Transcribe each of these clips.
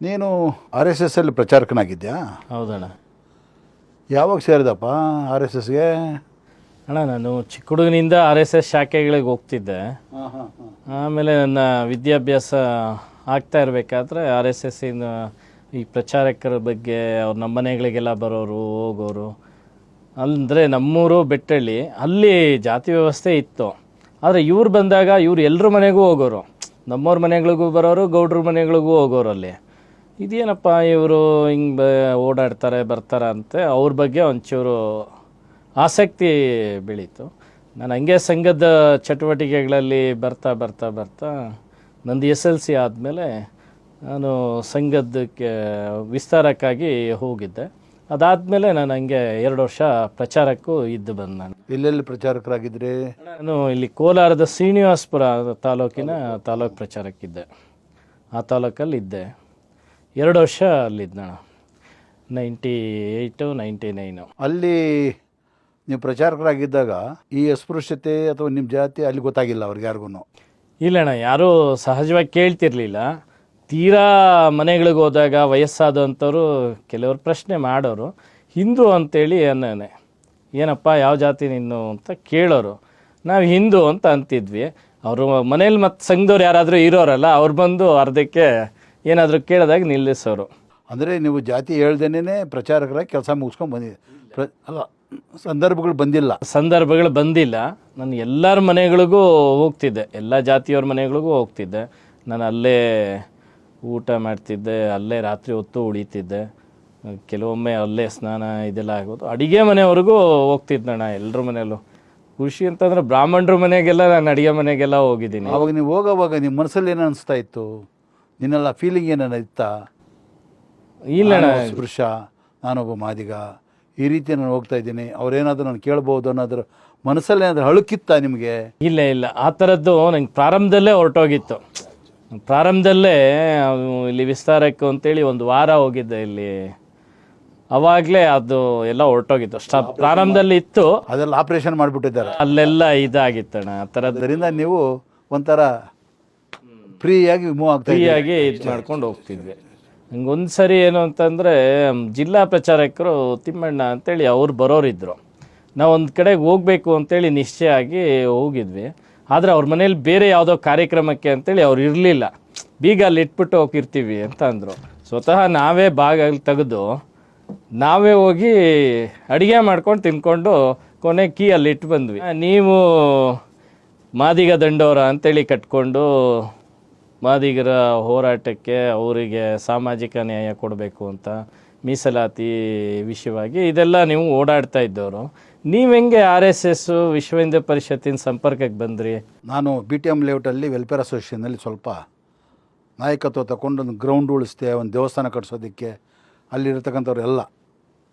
ನೀನು R S S ಅಲ್ಲಿ ಪ್ರಚಾರಕನಾಗಿದ್ಯಾ? ಹೌದಣ್ಣ. ಯಾವಾಗ ಸೇರಿದಪ್ಪ ಆರ್ ಎಸ್ ಎಸ್ಗೆ? ಅಣ್ಣ ನಾನು ಚಿಕ್ಕ ಹುಡುಗನಿಂದ ಆರ್ ಎಸ್ ಎಸ್ ಶಾಖೆಗಳಿಗೆ ಹೋಗ್ತಿದ್ದೆ. ಆಮೇಲೆ ನನ್ನ ವಿದ್ಯಾಭ್ಯಾಸ ಆಗ್ತಾ ಇರಬೇಕಾದ್ರೆ ಆರ್ ಎಸ್ ಎಸ್ಸಿನ ಈ ಪ್ರಚಾರಕರ ಬಗ್ಗೆ ಅವ್ರ ನಮ್ಮ ಮನೆಗಳಿಗೆಲ್ಲ ಬರೋರು ಹೋಗೋರು. ಅಂದರೆ ನಮ್ಮೂರು ಬೆಟ್ಟಳ್ಳಿ ಅಲ್ಲಿ ಜಾತಿ ವ್ಯವಸ್ಥೆ ಇತ್ತು. ಆದರೆ ಇವ್ರು ಬಂದಾಗ ಇವ್ರು ಎಲ್ಲರ ಮನೆಗೂ ಹೋಗೋರು. ನಮ್ಮವ್ರ ಮನೆಗಳಿಗೂ ಬರೋರು ಗೌಡ್ರ ಮನೆಗಳಿಗೂ ಹೋಗೋರು ಅಲ್ಲಿ. ಇದೇನಪ್ಪ ಇವರು ಹಿಂಗೆ ಬ ಓಡಾಡ್ತಾರೆ ಬರ್ತಾರೆ ಅಂತೆ ಅವ್ರ ಬಗ್ಗೆ ಒಂಚೂರು ಆಸಕ್ತಿ ಬೆಳೀತು. ನಾನು ಹಂಗೆ ಸಂಘದ ಚಟುವಟಿಕೆಗಳಲ್ಲಿ ಬರ್ತಾ ಬರ್ತಾ ಬರ್ತಾ ನಂದು ಎಸ್ ಎಲ್ ಸಿ ಆದಮೇಲೆ ನಾನು ಸಂಘದಕ್ಕೆ ವಿಸ್ತಾರಕ್ಕಾಗಿ ಹೋಗಿದ್ದೆ. ಅದಾದಮೇಲೆ ನಾನು ಹಂಗೆ ಎರಡು ವರ್ಷ ಪ್ರಚಾರಕ್ಕೂ ಇದ್ದು ಬಂದು ನಾನು. ಎಲ್ಲೆಲ್ಲಿ ಪ್ರಚಾರಕರಾಗಿದ್ದರೆ ನಾನು ಇಲ್ಲಿ ಕೋಲಾರದ ಶ್ರೀನಿವಾಸಪುರ ತಾಲೂಕಿನ ತಾಲೂಕು ಪ್ರಚಾರಕ್ಕಿದ್ದೆ. ಆ ತಾಲೂಕಲ್ಲಿ ಇದ್ದೆ ಎರಡು ವರ್ಷ ಅಲ್ಲಿದ್ದೆ ನಾನು ನೈಂಟಿ ಏಯ್ಟು ನೈಂಟಿ ನೈನು ಅಲ್ಲಿ ನೀವು ಪ್ರಚಾರಕರಾಗಿದ್ದಾಗ ಈ ಅಸ್ಪೃಶ್ಯತೆ ಅಥವಾ ನಿಮ್ಮ ಜಾತಿ ಅಲ್ಲಿ ಗೊತ್ತಾಗಿಲ್ಲ ಅವ್ರಿಗೆ ಯಾರಿಗೂ ಇಲ್ಲಣ್ಣ ಯಾರೂ ಸಹಜವಾಗಿ ಕೇಳ್ತಿರ್ಲಿಲ್ಲ. ತೀರಾ ಮನೆಗಳಿಗೆ ಹೋದಾಗ ವಯಸ್ಸಾದಂಥವ್ರು ಕೆಲವರು ಪ್ರಶ್ನೆ ಮಾಡೋರು. ಹಿಂದೂ ಅಂತೇಳಿ ಅನ್ನನೆ. ಏನಪ್ಪ ಯಾವ ಜಾತಿ ನಿನ್ನು ಅಂತ ಕೇಳೋರು. ನಾವು ಹಿಂದೂ ಅಂತ ಅಂತಿದ್ವಿ. ಅವರು ಮನೇಲಿ ಮತ್ತು ಸಂಘದವ್ರು ಯಾರಾದರೂ ಇರೋರಲ್ಲ ಅವ್ರು ಬಂದು ಅರ್ಧಕ್ಕೆ ಏನಾದರೂ ಕೇಳಿದಾಗ ನಿಲ್ಲಿಸೋರು. ಅಂದರೆ ನೀವು ಜಾತಿ ಹೇಳ್ದೇನೆ ಪ್ರಚಾರಕರಾಗಿ ಕೆಲಸ ಮುಗಿಸ್ಕೊಂಡು ಬಂದಿದೆ. ಪ್ರ ಅಲ್ಲ ಸಂದರ್ಭಗಳು ಬಂದಿಲ್ಲ. ಸಂದರ್ಭಗಳು ಬಂದಿಲ್ಲ. ನಾನು ಎಲ್ಲರ ಮನೆಗಳಿಗೂ ಹೋಗ್ತಿದ್ದೆ. ಎಲ್ಲ ಜಾತಿಯವ್ರ ಮನೆಗಳಿಗೂ ಹೋಗ್ತಿದ್ದೆ. ನಾನು ಅಲ್ಲೇ ಊಟ ಮಾಡ್ತಿದ್ದೆ ಅಲ್ಲೇ ರಾತ್ರಿ ಹೊತ್ತು ಉಳಿತಿದ್ದೆ. ಕೆಲವೊಮ್ಮೆ ಅಲ್ಲೇ ಸ್ನಾನ ಇದೆಲ್ಲ ಆಗೋದು. ಅಡುಗೆ ಮನೆವರೆಗೂ ಹೋಗ್ತಿದ್ದಣ್ಣ ಎಲ್ಲರ ಮನೆಯಲ್ಲೂ. ಖುಷಿ ಅಂತಂದ್ರೆ ಬ್ರಾಹ್ಮಣರ ಮನೆಗೆಲ್ಲ ನಾನು ಅಡುಗೆ ಮನೆಗೆಲ್ಲ ಹೋಗಿದ್ದೀನಿ. ಅವಾಗ ನೀವು ಹೋಗೋವಾಗ ನಿಮ್ಮ ಮನಸ್ಸಲ್ಲಿ ಏನು ಅನಿಸ್ತಾ ಇತ್ತು? ನಿನ್ನೆಲ್ಲ ಫೀಲಿಂಗ್ ಏನೇನು ಇತ್ತಾ? ಇಲ್ಲ ಸ್ಪೃಶ ನಾನೊಬ್ಬ ಮಾದಿಗ. ಈ ರೀತಿ ನಾನು ಹೋಗ್ತಾ ಇದ್ದೀನಿ. ಅವ್ರೇನಾದರೂ ನಾನು ಕೇಳ್ಬೋದು ಅನ್ನೋದ್ರ ಮನಸ್ಸಲ್ಲಿ ಏನಾದರೂ ಹಳುಕಿತ್ತ ನಿಮಗೆ? ಇಲ್ಲ ಇಲ್ಲ. ಆ ಥರದ್ದು ನಂಗೆ ಪ್ರಾರಂಭದಲ್ಲೇ ಹೊರಟೋಗಿತ್ತು. ಪ್ರಾರಂಭದಲ್ಲೇ ಇಲ್ಲಿ ವಿಸ್ತಾರಕ್ಕೆ ಅಂತೇಳಿ ಒಂದು ವಾರ ಹೋಗಿದ್ದೆ ಇಲ್ಲಿ. ಅವಾಗಲೇ ಅದು ಎಲ್ಲ ಹೊರಟೋಗಿತ್ತು. ಸ್ಟಾಪ್ ಪ್ರಾರಂಭದಲ್ಲಿ ಇತ್ತು. ಅದೆಲ್ಲ ಆಪ್ರೇಷನ್ ಮಾಡಿಬಿಟ್ಟಿದ್ದಾರೆ. ಅಲ್ಲೆಲ್ಲ ಇದಾಗಿತ್ತಣ್ಣ ಆ ಥರದ್ದರಿಂದ ನೀವು ಒಂಥರ ಫ್ರೀಯಾಗಿ ಮೂವ್ ಆಗ್ತಾ ಫ್ರೀಯಾಗಿ ಇದು ಮಾಡ್ಕೊಂಡು ಹೋಗ್ತಿದ್ವಿ. ಒಂದು ಸರಿ ಏನು ಅಂತಂದರೆ ಜಿಲ್ಲಾ ಪ್ರಚಾರಕರು ತಿಮ್ಮಣ್ಣ ಅಂತೇಳಿ ಅವ್ರು ಬರೋರಿದ್ದರು ನಾವು ಒಂದು ಕಡೆಗೆ ಹೋಗಬೇಕು ಅಂತೇಳಿ ನಿಶ್ಚಯ ಆಗಿ ಹೋಗಿದ್ವಿ. ಆದರೆ ಅವ್ರ ಮನೇಲಿ ಬೇರೆ ಯಾವುದೋ ಕಾರ್ಯಕ್ರಮಕ್ಕೆ ಅಂತೇಳಿ ಅವ್ರು ಇರಲಿಲ್ಲ. ಬೀಗ ಅಲ್ಲಿ ಇಟ್ಬಿಟ್ಟು ಹೋಗಿರ್ತೀವಿ ಅಂತ ಅಂದರು. ಸ್ವತಃ ನಾವೇ ಭಾಗ ತೆಗೆದು ನಾವೇ ಹೋಗಿ ಅಡುಗೆ ಮಾಡ್ಕೊಂಡು ತಿನ್ಕೊಂಡು ಕೊನೆ ಕೀ ಅಲ್ಲಿ ಇಟ್ಟು ಬಂದ್ವಿ. ನೀವು ಮಾದಿಗ ದಂಡೋರ ಅಂತೇಳಿ ಕಟ್ಕೊಂಡು ಮಾದಿಗರ ಹೋರಾಟಕ್ಕೆ ಅವರಿಗೆ ಸಾಮಾಜಿಕ ನ್ಯಾಯ ಕೊಡಬೇಕು ಅಂತ ಮೀಸಲಾತಿ ವಿಷಯವಾಗಿ ಇದೆಲ್ಲ ನೀವು ಓಡಾಡ್ತಾ ಇದ್ದವರು. ನೀವು ಹೆಂಗೆ ಆರ್ ಎಸ್ ಎಸ್ ವಿಶ್ವ ಹಿಂದೂ ಪರಿಷತ್ತಿನ ಸಂಪರ್ಕಕ್ಕೆ ಬಂದ್ರಿ? ನಾನು ಬಿ ಟಿ ಎಂ ಲೇಔಟಲ್ಲಿ ವೆಲ್ಫೇರ್ ಅಸೋಸಿಯೇಷನಲ್ಲಿ ಸ್ವಲ್ಪ ನಾಯಕತ್ವ ತಗೊಂಡು ಒಂದು ಗ್ರೌಂಡ್ ಉಳಿಸ್ದೆ, ಒಂದು ದೇವಸ್ಥಾನ ಕಟ್ಸೋದಕ್ಕೆ ಅಲ್ಲಿರ್ತಕ್ಕಂಥವ್ರೆಲ್ಲ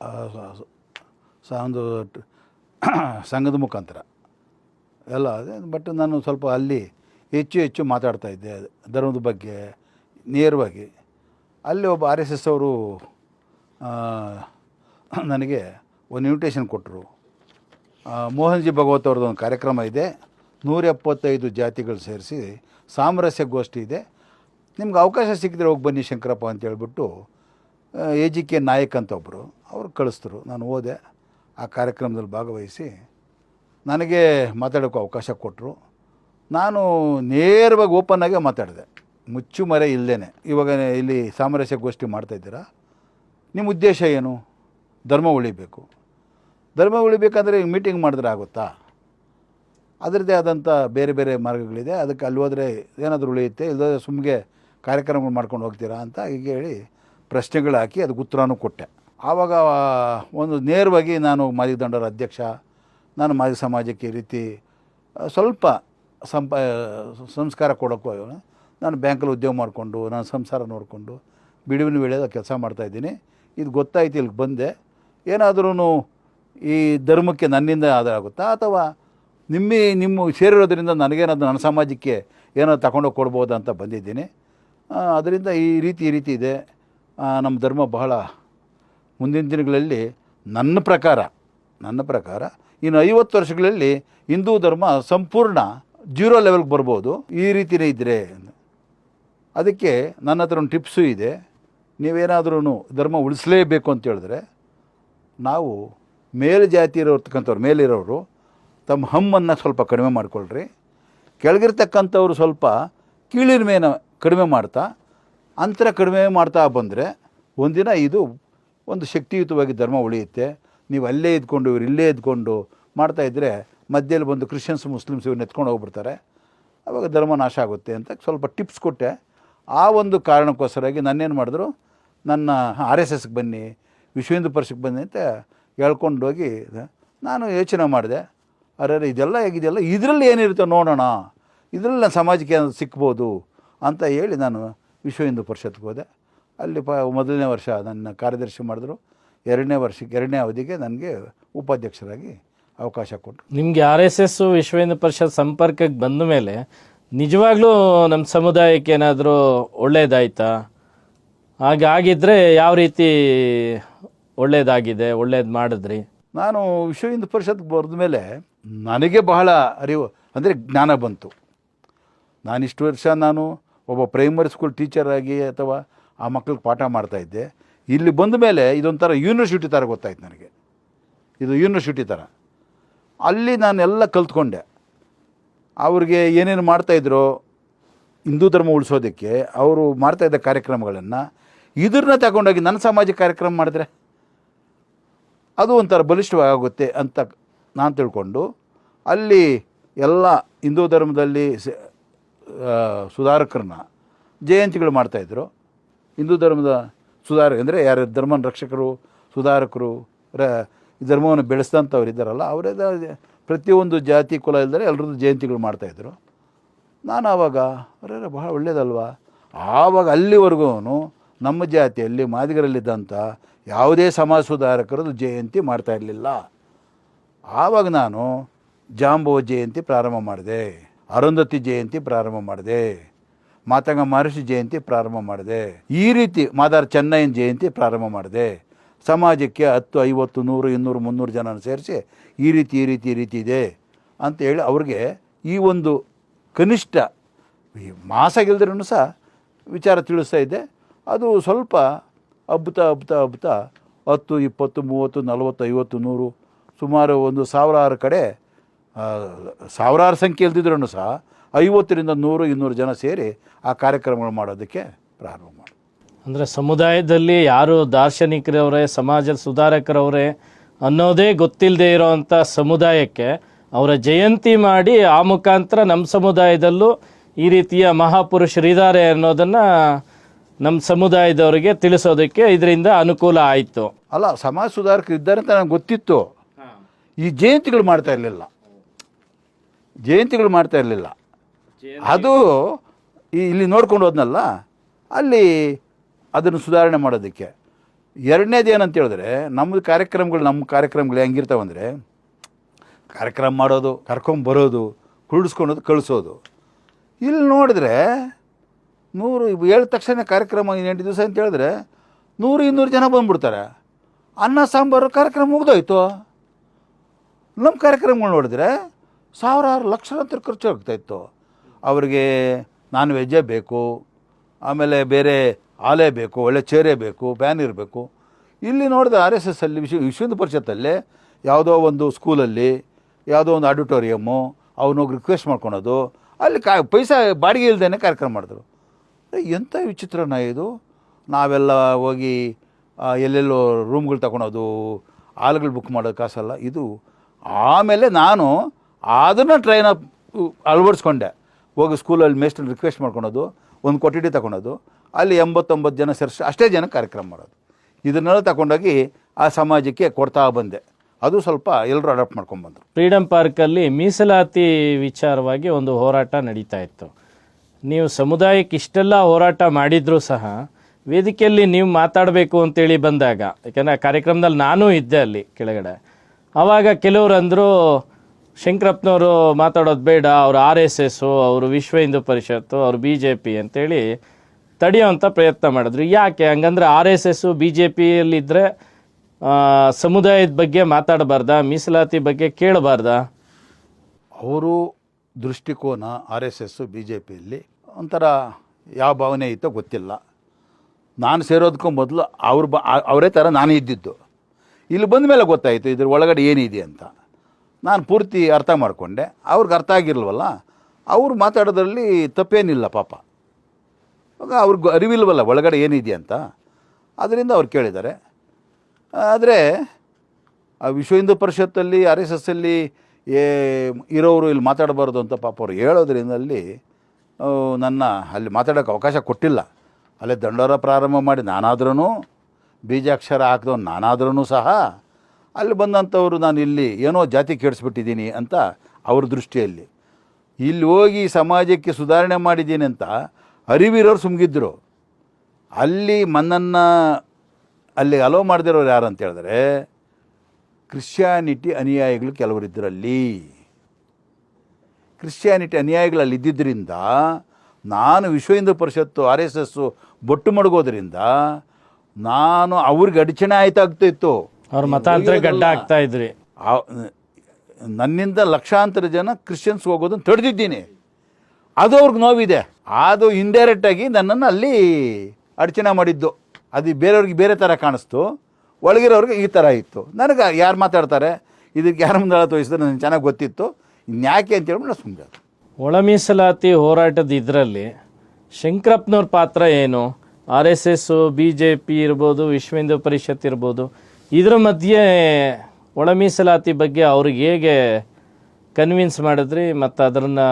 ಎಲ್ಲ ಸ- ಒಂದು ಸಂಘದ ಮುಖಾಂತರ ಎಲ್ಲ. ಬಟ್ ನಾನು ಸ್ವಲ್ಪ ಅಲ್ಲಿ ಹೆಚ್ಚು ಹೆಚ್ಚು ಮಾತಾಡ್ತಾ ಇದ್ದೆ ಧರ್ಮದ ಬಗ್ಗೆ, ನೇರವಾಗಿ. ಅಲ್ಲಿ ಒಬ್ಬ ಆರ್ ಎಸ್ ಎಸ್ ಅವರು ನನಗೆ ಒಂದು ಇನ್ವಿಟೇಷನ್ ಕೊಟ್ಟರು ಮೋಹನ್ಜಿ ಭಗವತ್ ಅವ್ರದ್ದು ಒಂದು ಕಾರ್ಯಕ್ರಮ ಇದೆ. ನೂರ ಎಪ್ಪತ್ತೈದು ಜಾತಿಗಳು ಸೇರಿಸಿ ಸಾಮರಸ್ಯ ಗೋಷ್ಠಿ ಇದೆ. ನಿಮ್ಗೆ ಅವಕಾಶ ಸಿಕ್ಕಿದ್ರೆ ಹೋಗಿ ಬನ್ನಿ ಶಂಕರಪ್ಪ ಅಂತ ಹೇಳ್ಬಿಟ್ಟು ಎ ಜಿ ಕೆ ನಾಯಕ್ ಅಂತ ಒಬ್ಬರು ಅವರು ಕಳಿಸ್ತರು ನಾನು ಹೋದೆ. ಆ ಕಾರ್ಯಕ್ರಮದಲ್ಲಿ ಭಾಗವಹಿಸಿ ನನಗೆ ಮಾತಾಡೋಕ್ಕೂ ಅವಕಾಶ ಕೊಟ್ಟರು ನಾನು ನೇರವಾಗಿ ಓಪನ್ ಆಗಿ ಮಾತಾಡಿದೆ. ಮುಚ್ಚು ಮರೆ ಇಲ್ಲದೇ ಇವಾಗ ಇಲ್ಲಿ ಸಾಮರಸ್ಯ ಗೋಷ್ಠಿ ಮಾಡ್ತಾಯಿದ್ದೀರಾ ನಿಮ್ಮ ಉದ್ದೇಶ ಏನು? ಧರ್ಮ ಉಳಿಬೇಕು. ಧರ್ಮ ಉಳಿಬೇಕಂದ್ರೆ ಮೀಟಿಂಗ್ ಮಾಡಿದ್ರೆ ಆಗುತ್ತಾ? ಅದರದ್ದೇ ಆದಂಥ ಬೇರೆ ಬೇರೆ ಮಾರ್ಗಗಳಿದೆ. ಅದಕ್ಕೆ ಅಲ್ಲಿ ಹೋದರೆ ಏನಾದರೂ ಉಳಿಯುತ್ತೆ? ಇಲ್ಲದ್ರೆ ಸುಮ್ಗೆ ಕಾರ್ಯಕ್ರಮಗಳು ಮಾಡ್ಕೊಂಡು ಹೋಗ್ತೀರಾ ಅಂತ ಹೀಗೆ ಹೇಳಿ ಪ್ರಶ್ನೆಗಳು ಹಾಕಿ ಅದಕ್ಕೆ ಉತ್ತರನೂ ಕೊಟ್ಟೆ. ಆವಾಗ ಒಂದು ನೇರವಾಗಿ ನಾನು ಮಾದಿಗ ದಂಡರ ಅಧ್ಯಕ್ಷ, ನಾನು ಮಾದಿಗ ಸಮಾಜಕ್ಕೆ ರೀತಿ ಸ್ವಲ್ಪ ಸಂಪ, ಸಂಸ್ಕಾರ ಕೊಡೋಕ್ಕೂ ನಾನು ಬ್ಯಾಂಕಲ್ಲಿ ಉದ್ಯೋಗ ಮಾಡಿಕೊಂಡು, ನಾನು ಸಂಸಾರ ನೋಡಿಕೊಂಡು, ಬಿಡುವಿನ ವೇಳೆ ಕೆಲಸ ಮಾಡ್ತಾಯಿದ್ದೀನಿ ಇದು ಗೊತ್ತಾಯ್ತು, ಇಲ್ಲಿಗೆ ಬಂದೆ. ಏನಾದ್ರೂ ಈ ಧರ್ಮಕ್ಕೆ ನನ್ನಿಂದ ಆಧಾರ ಆಗುತ್ತಾ ಅಥವಾ ನಿಮ್ಮ ನಿಮ್ಮ ಸೇರಿರೋದ್ರಿಂದ ನನಗೇನಾದರೂ ನನ್ನ ಸಮಾಜಕ್ಕೆ ಏನಾದ್ರು ತಗೊಂಡೋಗಿ ಕೊಡ್ಬೋದಾ ಅಂತ ಬಂದಿದ್ದೀನಿ. ಅದರಿಂದ ಈ ರೀತಿ ಈ ರೀತಿ ಇದೆ. ನಮ್ಮ ಧರ್ಮ ಬಹಳ ಮುಂದಿನ ದಿನಗಳಲ್ಲಿ ನನ್ನ ಪ್ರಕಾರ ನನ್ನ ಪ್ರಕಾರ ಇನ್ನು ಐವತ್ತು ವರ್ಷಗಳಲ್ಲಿ ಹಿಂದೂ ಧರ್ಮ ಸಂಪೂರ್ಣ ಜೀರೋ ಲೆವೆಲ್ಗೆ ಬರ್ಬೋದು, ಈ ರೀತಿಯೇ ಇದ್ದರೆ ಅದಕ್ಕೆ ನನ್ನ ಹತ್ರ ಒಂದು ಟಿಪ್ಸು ಇದೆ. ನೀವೇನಾದ್ರೂ ಧರ್ಮ ಉಳಿಸಲೇಬೇಕು ಅಂತ ಹೇಳಿದ್ರೆ, ನಾವು ಮೇಲೆ ಜಾತಿ ಇರೋರ್ತಕ್ಕಂಥವ್ರು ಮೇಲಿರೋರು ತಮ್ಮ ಹಮ್ಮನ್ನು ಸ್ವಲ್ಪ ಕಡಿಮೆ ಮಾಡಿಕೊಳ್ಳ್ರಿ ಕೆಳಗಿರ್ತಕ್ಕಂಥವ್ರು ಸ್ವಲ್ಪ ಕೀಳಿರ್ಮೆಯನ್ನು ಕಡಿಮೆ ಮಾಡ್ತಾ, ಅಂತರ ಕಡಿಮೆ ಮಾಡ್ತಾ ಬಂದರೆ ಒಂದಿನ ಇದು ಒಂದು ಶಕ್ತಿಯುತವಾಗಿ ಧರ್ಮ ಉಳಿಯುತ್ತೆ. ನೀವು ಅಲ್ಲೇ ಇದ್ಕೊಂಡು, ಇವ್ರು ಇಲ್ಲೇ ಇದ್ಕೊಂಡು ಮಾಡ್ತಾ ಇದ್ದರೆ ಮಧ್ಯದಲ್ಲಿ ಬಂದು ಕ್ರಿಶ್ಚಿಯನ್ಸ್, ಮುಸ್ಲಿಮ್ಸ್ ಇವ್ರನ್ನ ಎತ್ಕೊಂಡು ಹೋಗ್ಬಿಡ್ತಾರೆ. ಅವಾಗ ಧರ್ಮ ನಾಶ ಆಗುತ್ತೆ ಅಂತ ಸ್ವಲ್ಪ ಟಿಪ್ಸ್ ಕೊಟ್ಟೆ. ಆ ಒಂದು ಕಾರಣಕ್ಕೋಸ್ಕರವಾಗಿ ನನ್ನೇನು ಮಾಡಿದ್ರು, ನನ್ನ ಆರ್ ಎಸ್ ಎಸ್ಗೆ ಬನ್ನಿ ವಿಶ್ವ ಹಿಂದೂ ಪರಿಷತ್ಗೆ ಬನ್ನಿ ಅಂತ ಹೇಳ್ಕೊಂಡು ಹೋಗಿ ನಾನು ಯೋಚನೆ ಮಾಡಿದೆ. ಅರೆ ಇದೆಲ್ಲ ಹೇಗಿದೆಯಲ್ಲ? ಇದರಲ್ಲಿ ಏನಿರುತ್ತೋ ನೋಡೋಣ. ಇದರಲ್ಲಿ ನಾನು ಸಮಾಜಕ್ಕೆ ಏನಾದ್ರು ಸಿಕ್ಬೋದು ಅಂತ ಹೇಳಿ ನಾನು ವಿಶ್ವ ಹಿಂದೂ ಪರಿಷತ್ಗೆ ಹೋದೆ. ಅಲ್ಲಿ ಪ, ಮೊದಲನೇ ವರ್ಷ ನನ್ನ ಕಾರ್ಯದರ್ಶಿ ಮಾಡಿದ್ರು. ಎರಡನೇ ವರ್ಷಕ್ಕೆ ಎರಡನೇ ಅವಧಿಗೆ ನನಗೆ ಉಪಾಧ್ಯಕ್ಷರಾಗಿ ಅವಕಾಶ ಕೊಟ್ಟರು. ನಿಮಗೆ ಆರ್ ಎಸ್ ಎಸ್ ವಿಶ್ವ ಹಿಂದೂ ಪರಿಷತ್ ಸಂಪರ್ಕಕ್ಕೆ ಬಂದ ಮೇಲೆ ನಿಜವಾಗ್ಲೂ ನಮ್ಮ ಸಮುದಾಯಕ್ಕೆ ಏನಾದರೂ ಒಳ್ಳೇದಾಯ್ತಾ? ಹಾಗೆ ಆಗಿದ್ದರೆ ಯಾವ ರೀತಿ ಒಳ್ಳೇದಾಗಿದೆ ಒಳ್ಳೇದು ಮಾಡಿದ್ರಿ? ನಾನು ವಿಶ್ವ ಹಿಂದೂ ಪರಿಷತ್ಗೆ ಬರೆದ ಮೇಲೆ ನನಗೆ ಬಹಳ ಅರಿವು ಅಂದರೆ ಜ್ಞಾನ ಬಂತು. ನಾನಿಷ್ಟು ವರ್ಷ ನಾನು ಒಬ್ಬ ಪ್ರೈಮರಿ ಸ್ಕೂಲ್ ಟೀಚರಾಗಿ ಅಥವಾ ಆ ಮಕ್ಕಳಿಗೆ ಪಾಠ ಮಾಡ್ತಾಯಿದ್ದೆ ಇಲ್ಲಿ ಬಂದ ಮೇಲೆ ಇದೊಂಥರ ಯೂನಿವರ್ಸಿಟಿ ಥರ ಗೊತ್ತಾಯ್ತು ನನಗೆ. ಇದು ಯೂನಿವರ್ಸಿಟಿ ಥರ ಅಲ್ಲಿ ನಾನೆಲ್ಲ ಕಲ್ತ್ಕೊಂಡೆ. ಅವ್ರಿಗೆ ಏನೇನು ಮಾಡ್ತಾಯಿದ್ರು ಹಿಂದೂ ಧರ್ಮ ಉಳಿಸೋದಕ್ಕೆ ಅವರು ಮಾಡ್ತಾಯಿದ್ದ ಕಾರ್ಯಕ್ರಮಗಳನ್ನು ಇದನ್ನ ತಗೊಂಡೋಗಿ ನನ್ನ ಸಾಮಾಜಿಕ ಕಾರ್ಯಕ್ರಮ ಮಾಡಿದ್ರೆ ಅದು ಒಂಥರ ಬಲಿಷ್ಠವಾಗುತ್ತೆ ಅಂತ ನಾನು ತಿಳ್ಕೊಂಡು ಅಲ್ಲಿ ಎಲ್ಲ ಹಿಂದೂ ಧರ್ಮದಲ್ಲಿ ಸುಧಾರಕರನ್ನ ಜಯಂತಿಗಳು ಮಾಡ್ತಾಯಿದ್ರು ಹಿಂದೂ ಧರ್ಮದ ಸುಧಾರಕ ಅಂದರೆ ಯಾರು ಧರ್ಮ ರಕ್ಷಕರು, ಸುಧಾರಕರು, ರ ಧರ್ಮವನ್ನು ಬೆಳೆಸಿದಂಥವ್ರು ಇದ್ದಾರಲ್ಲ ಅವರೆಲ್ಲ ಪ್ರತಿಯೊಂದು ಜಾತಿ, ಕುಲ ಇಲ್ಲದರೆ ಎಲ್ಲರದ್ದು ಜಯಂತಿಗಳು ಮಾಡ್ತಾಯಿದ್ರು ನಾನು ಆವಾಗ ಅವರೇ ಬಹಳ ಒಳ್ಳೇದಲ್ವಾ? ಆವಾಗ ಅಲ್ಲಿವರೆಗೂ ನಮ್ಮ ಜಾತಿಯಲ್ಲಿ ಮಾದಿಗರಲ್ಲಿದ್ದಂಥ ಯಾವುದೇ ಸಮಾಜ ಸುಧಾರಕರದ್ದು ಜಯಂತಿ ಮಾಡ್ತಾ ಇರಲಿಲ್ಲ. ಆವಾಗ ನಾನು ಜಾಂಬವ ಜಯಂತಿ ಪ್ರಾರಂಭ ಮಾಡಿದೆ, ಅರುಂಧತಿ ಜಯಂತಿ ಪ್ರಾರಂಭ ಮಾಡಿದೆ, ಮಾತಂಗ ಮಹರ್ಷಿ ಜಯಂತಿ ಪ್ರಾರಂಭ ಮಾಡಿದೆ, ಈ ರೀತಿ ಮಾದಾರ ಚೆನ್ನಯ್ಯನ ಜಯಂತಿ ಪ್ರಾರಂಭ ಮಾಡಿದೆ. ಸಮಾಜಕ್ಕೆ ಹತ್ತು, ಐವತ್ತು, ನೂರು, ಇನ್ನೂರು, ಮುನ್ನೂರು ಜನನ ಸೇರಿಸಿ ಈ ರೀತಿ ಈ ರೀತಿ ಈ ರೀತಿ ಇದೆ ಅಂತ ಹೇಳಿ ಅವ್ರಿಗೆ ಈ ಒಂದು ಕನಿಷ್ಠ ಈ ಮಾಸಾಗಿಲ್ದ್ರೂ ಸಹ ವಿಚಾರ ತಿಳಿಸ್ತಾ ಇದ್ದೆ. ಅದು ಸ್ವಲ್ಪ ಹಬ್ಬುತ್ತಾ ಹಬ್ಬುತ್ತಾ ಹಬ್ಬುತ್ತಾ ಹತ್ತು, ಇಪ್ಪತ್ತು, ಮೂವತ್ತು, ನಲವತ್ತು, ಐವತ್ತು, ನೂರು, ಸುಮಾರು ಒಂದು ಸಾವಿರಾರು ಕಡೆ ಸಾವಿರಾರು ಸಂಖ್ಯೆ ಇಲ್ದಿದ್ರೂ ಸಹ ಐವತ್ತರಿಂದ ನೂರು, ಇನ್ನೂರು ಜನ ಸೇರಿ ಆ ಕಾರ್ಯಕ್ರಮಗಳು ಮಾಡೋದಕ್ಕೆ ಪ್ರಾರಂಭ ಅಂದರೆ ಸಮುದಾಯದಲ್ಲಿ ಯಾರು ದಾರ್ಶನಿಕರವರೇ ಸಮಾಜ ಸುಧಾರಕರವರೇ ಅನ್ನೋದೇ ಗೊತ್ತಿಲ್ಲದೆ ಇರೋವಂಥ ಸಮುದಾಯಕ್ಕೆ ಅವರ ಜಯಂತಿ ಮಾಡಿ ಆ ಮುಖಾಂತರ ನಮ್ಮ ಸಮುದಾಯದಲ್ಲೂ ಈ ರೀತಿಯ ಮಹಾಪುರುಷರಿದ್ದಾರೆ ಅನ್ನೋದನ್ನು ನಮ್ಮ ಸಮುದಾಯದವರಿಗೆ ತಿಳಿಸೋದಕ್ಕೆ ಇದರಿಂದ ಅನುಕೂಲ ಆಯಿತು. ಅಲ್ಲ ಸಮಾಜ ಸುಧಾರಕರು ಇದ್ದಾರೆ ಅಂತ ನನಗೆ ಗೊತ್ತಿತ್ತು. ಈ ಜಯಂತಿಗಳು ಮಾಡ್ತಾ ಇರಲಿಲ್ಲ. ಜಯಂತಿಗಳು ಮಾಡ್ತಾ ಇರಲಿಲ್ಲ. ಅದು ಈ ಇಲ್ಲಿ ನೋಡ್ಕೊಂಡು ಹೋದ್ನಲ್ಲ ಅಲ್ಲಿ ಅದನ್ನು ಸುಧಾರಣೆ ಮಾಡೋದಕ್ಕೆ. ಎರಡನೇದು ಏನಂತ ಹೇಳಿದ್ರೆ ನಮ್ಮದು ಕಾರ್ಯಕ್ರಮಗಳು ನಮ್ಮ ಕಾರ್ಯಕ್ರಮಗಳು ಹೆಂಗಿರ್ತಾವಂದರೆ ಕಾರ್ಯಕ್ರಮ ಮಾಡೋದು ಕರ್ಕೊಂಬರೋದು ಕುರುಡಿಸ್ಕೊಳೋದು, ಕಳಿಸೋದು. ಇಲ್ಲಿ ನೋಡಿದ್ರೆ, ನೂರು ಹೇಳಿದ ತಕ್ಷಣ ಕಾರ್ಯಕ್ರಮ ಎಂಟು ದಿವಸ ಅಂತ ಹೇಳಿದ್ರೆ, ನೂರು, ಇನ್ನೂರು ಜನ ಬಂದ್ಬಿಡ್ತಾರೆ. ಅನ್ನ, ಸಾಂಬಾರು, ಕಾರ್ಯಕ್ರಮ ಮುಗ್ದೋಯ್ತು. ನಮ್ಮ ಕಾರ್ಯಕ್ರಮಗಳು ನೋಡಿದ್ರೆ, ಸಾವಿರಾರು ಲಕ್ಷಾಂತರ ಖರ್ಚು ಆಗ್ತಾಯಿತ್ತು ಅವರಿಗೆ ನಾನ್ ವೆಜ್ಜೇ ಬೇಕು, ಆಮೇಲೆ ಬೇರೆ ಆಲೆ ಬೇಕು, ಒಳ್ಳೆ ಚೇರೆ ಬೇಕು, ಫ್ಯಾನ್ ಇರಬೇಕು. ಇಲ್ಲಿ ನೋಡಿದ ಆರ್ ಎಸ್ ಎಸ್ ಅಲ್ಲಿ ವಿಶ್ವ ವಿಶ್ವ ಪರಿಷತ್ತಲ್ಲೇ ಯಾವುದೋ ಒಂದು ಸ್ಕೂಲಲ್ಲಿ ಯಾವುದೋ ಒಂದು ಆಡಿಟೋರಿಯಮ್ಮು ಅವನೋಗಿ ರಿಕ್ವೆಸ್ಟ್ ಮಾಡ್ಕೊಳೋದು, ಅಲ್ಲಿ ಕಾ, ಪೈಸಾ ಬಾಡಿಗೆ ಇಲ್ದೇ ಕಾರ್ಯಕ್ರಮ ಮಾಡಿದ್ರು. ಎಂಥ ವಿಚಿತ್ರನ ಇದು? ನಾವೆಲ್ಲ ಹೋಗಿ ಎಲ್ಲೆಲ್ಲೋ ರೂಮ್ಗಳು ತಗೊಳೋದು, ಹಾಲ್ಗಳು ಬುಕ್ ಮಾಡೋದು ಕಾಸಲ್ಲ. ಇದು ಆಮೇಲೆ ನಾನು ಅದನ್ನು ಟ್ರೈನ್ ಅಳವಡಿಸ್ಕೊಂಡೆ. ಹೋಗಿ ಸ್ಕೂಲಲ್ಲಿ ಮೇಸ್ಟ್ರಲ್ಲಿ ರಿಕ್ವೆಸ್ಟ್ ಮಾಡ್ಕೊಳೋದು. ಒಂದು ಕೊಠಡಿ ತಗೊಳೋದು ಅಲ್ಲಿ ಎಂಬತ್ತೊಂಬತ್ತು ಜನ ಸೇರಿಸಿ ಅಷ್ಟೇ ಜನ ಕಾರ್ಯಕ್ರಮ ಮಾಡೋದು. ಇದನ್ನೆಲ್ಲ ತಗೊಂಡೋಗಿ ಆ ಸಮಾಜಕ್ಕೆ ಕೊಡ್ತಾ ಬಂದೆ. ಅದು ಸ್ವಲ್ಪ ಎಲ್ಲರೂ ಅಡಾಪ್ಟ್ ಮಾಡ್ಕೊಂಡ್ಬಂದರು. ಫ್ರೀಡಮ್ ಪಾರ್ಕಲ್ಲಿ ಮೀಸಲಾತಿ ವಿಚಾರವಾಗಿ ಒಂದು ಹೋರಾಟ ನಡೀತಾ ಇತ್ತು. ನೀವು ಸಮುದಾಯಕ್ಕೆ ಇಷ್ಟೆಲ್ಲ ಹೋರಾಟ ಮಾಡಿದರೂ ಸಹ, ವೇದಿಕೆಯಲ್ಲಿ ನೀವು ಮಾತಾಡಬೇಕು ಅಂತೇಳಿ ಬಂದಾಗ, ಯಾಕೆಂದರೆ ಕಾರ್ಯಕ್ರಮದಲ್ಲಿ ನಾನೂ ಇದ್ದೆ ಅಲ್ಲಿ ಕೆಳಗಡೆ. ಆವಾಗ ಕೆಲವರು ಅಂದರು ಶಂಕರಪ್ಪನವರು ಮಾತಾಡೋದು ಬೇಡ, ಅವರು ಆರ್ ಎಸ್ ಎಸ್ಸು ಅವರು ವಿಶ್ವ ಹಿಂದೂ ಪರಿಷತ್ತು, ಅವರು ಬಿ ಜೆ ಪಿ ಅಂತೇಳಿ ತಡೆಯೋವಂಥ ಪ್ರಯತ್ನ ಮಾಡಿದ್ರು. ಯಾಕೆ? ಹಂಗಂದ್ರೆ R S S B J ಪಿಯಲ್ಲಿದ್ದರೆ ಸಮುದಾಯದ ಬಗ್ಗೆ ಮಾತಾಡಬಾರ್ದ, ಮೀಸಲಾತಿ ಬಗ್ಗೆ ಕೇಳಬಾರ್ದ? ಅವರು ದೃಷ್ಟಿಕೋನ R S S B J ಪಿಯಲ್ಲಿ ಒಂಥರ ಯಾವ ಭಾವನೆ ಇತ್ತೋ ಗೊತ್ತಿಲ್ಲ. ನಾನು ಸೇರೋದಕ್ಕೂ ಮೊದಲು ಅವ್ರ ಬ ಅವರೇ ಥರ ನಾನು ಇದ್ದಿದ್ದು. ಇಲ್ಲಿ ಬಂದ ಮೇಲೆ ಗೊತ್ತಾಯಿತು, ಇದ್ರ ಒಳಗಡೆ ಏನಿದೆ ಅಂತ. ನಾನು ಪೂರ್ತಿ ಅರ್ಥ ಮಾಡಿಕೊಂಡೆ. ಅವ್ರಿಗೆ ಅರ್ಥ ಆಗಿರಲ್ವಲ್ಲ, ಅವ್ರು ಮಾತಾಡೋದ್ರಲ್ಲಿ ತಪ್ಪೇನಿಲ್ಲ ಪಾಪ. ಆಗ ಅವ್ರಿಗೆ ಅರಿವಿಲ್ವಲ್ಲ, ಒಳಗಡೆ ಏನಿದೆ ಅಂತ. ಅದರಿಂದ ಅವ್ರು ಕೇಳಿದ್ದಾರೆ. ಆದರೆ, ಆ ವಿಶ್ವ ಹಿಂದೂ ಪರಿಷತ್ತಲ್ಲಿ, ಆರ್ ಎಸ್ ಏ ಇರೋರು ಇಲ್ಲಿ ಮಾತಾಡಬಾರ್ದು ಅಂತ ಪಾಪ ಅವ್ರು ಹೇಳೋದ್ರಿಂದ ಅಲ್ಲಿ ನನ್ನ ಅಲ್ಲಿ ಮಾತಾಡೋಕ್ಕೆ ಅವಕಾಶ ಕೊಟ್ಟಿಲ್ಲ. ಅಲ್ಲೇ ದಂಡೋರ ಪ್ರಾರಂಭ ಮಾಡಿ ನಾನಾದ್ರೂ ಬೀಜಾಕ್ಷರ ಹಾಕಿದವನು ನಾನಾದ್ರೂ ಸಹ ಅಲ್ಲಿ ಬಂದಂಥವರು ನಾನು ಇಲ್ಲಿ ಏನೋ ಜಾತಿ ಕೆಡಿಸ್ಬಿಟ್ಟಿದ್ದೀನಿ ಅಂತ ಅವ್ರ ದೃಷ್ಟಿಯಲ್ಲಿ. ಇಲ್ಲಿ ಹೋಗಿ ಸಮಾಜಕ್ಕೆ ಸುಧಾರಣೆ ಮಾಡಿದ್ದೀನಿ ಅಂತ ಅರಿವಿರೋರು ಸುಮ್ಗಿದ್ರು. ಅಲ್ಲಿ ಮನ್ನನ್ನು ಅಲ್ಲಿ ಅಲೋ ಮಾಡದಿರೋರು ಯಾರು ಅಂತ ಹೇಳಿದ್ರೆ ಕ್ರಿಶ್ಚಿಯಾನಿಟಿ ಅನುಯಾಯಿಗಳು ಕೆಲವರಿದ್ದರಲ್ಲಿ ಕ್ರಿಶ್ಚಿಯಾನಿಟಿ ಅನುಯಾಯಿಗಳಲ್ಲಿ ಇದ್ದಿದ್ದರಿಂದ ನಾನು ವಿಶ್ವ ಹಿಂದೂ ಪರಿಷತ್ತು, ಆರ್ ಎಸ್ ಎಸ್ಸು ಬೊಟ್ಟು ಮಡಗೋದ್ರಿಂದ ನಾನು ಅವ್ರಿಗೆ ಅಡಚಣೆ ಆಯ್ತಾಗ್ತಿತ್ತು. ಅವ್ರ ಮತಾಂತರ ಗಡ್ಡ ಆಗ್ತಾ ಇದ್ರಿ. ಆ- ನನ್ನಿಂದ ಲಕ್ಷಾಂತರ ಜನ ಕ್ರಿಶ್ಚಿಯನ್ಸ್ ಹೋಗೋದನ್ನು ತಡೆದಿದ್ದೀನಿ. ಅದು ಅವ್ರಿಗೆ ನೋವಿದೆ. ಅದು ಇಂಡೈರೆಕ್ಟಾಗಿ ನನ್ನನ್ನು ಅಲ್ಲಿ ಅಡಚಣೆ ಮಾಡಿದ್ದು. ಅದು ಬೇರೆಯವ್ರಿಗೆ ಬೇರೆ ಥರ ಕಾಣಿಸ್ತು. ಒಳಗಿರೋರಿಗೆ ಈ ಥರ ಇತ್ತು. ನನಗೆ ಯಾರು ಮಾತಾಡ್ತಾರೆ? ಇದಕ್ಕೆ ಯಾರ ಮುಂದೆ ತೋರಿಸಿದ್ರೆ ನನಗೆ ಚೆನ್ನಾಗಿ ಗೊತ್ತಿತ್ತು. ಇನ್ಯಾಕೆ ಅಂತ ಹೇಳ್ಬಿಟ್ಟು ನಾನು ಸುಮ್ಮನೆ ಒಳ ಮೀಸಲಾತಿ ಹೋರಾಟದ ಇದರಲ್ಲಿ ಶಂಕರಪ್ಪನವ್ರ ಪಾತ್ರ ಏನು? R S S B J P ಇರ್ಬೋದು ವಿಶ್ವ ಹಿಂದೂ ಪರಿಷತ್ ಇರ್ಬೋದು ಇದ್ರ ಮಧ್ಯೆ ಒಳ ಮೀಸಲಾತಿ ಬಗ್ಗೆ ಅವ್ರಿಗೆ ಹೇಗೆ ಕನ್ವಿನ್ಸ್ ಮಾಡಿದ್ರಿ? ಮತ್ತು ಅದನ್ನು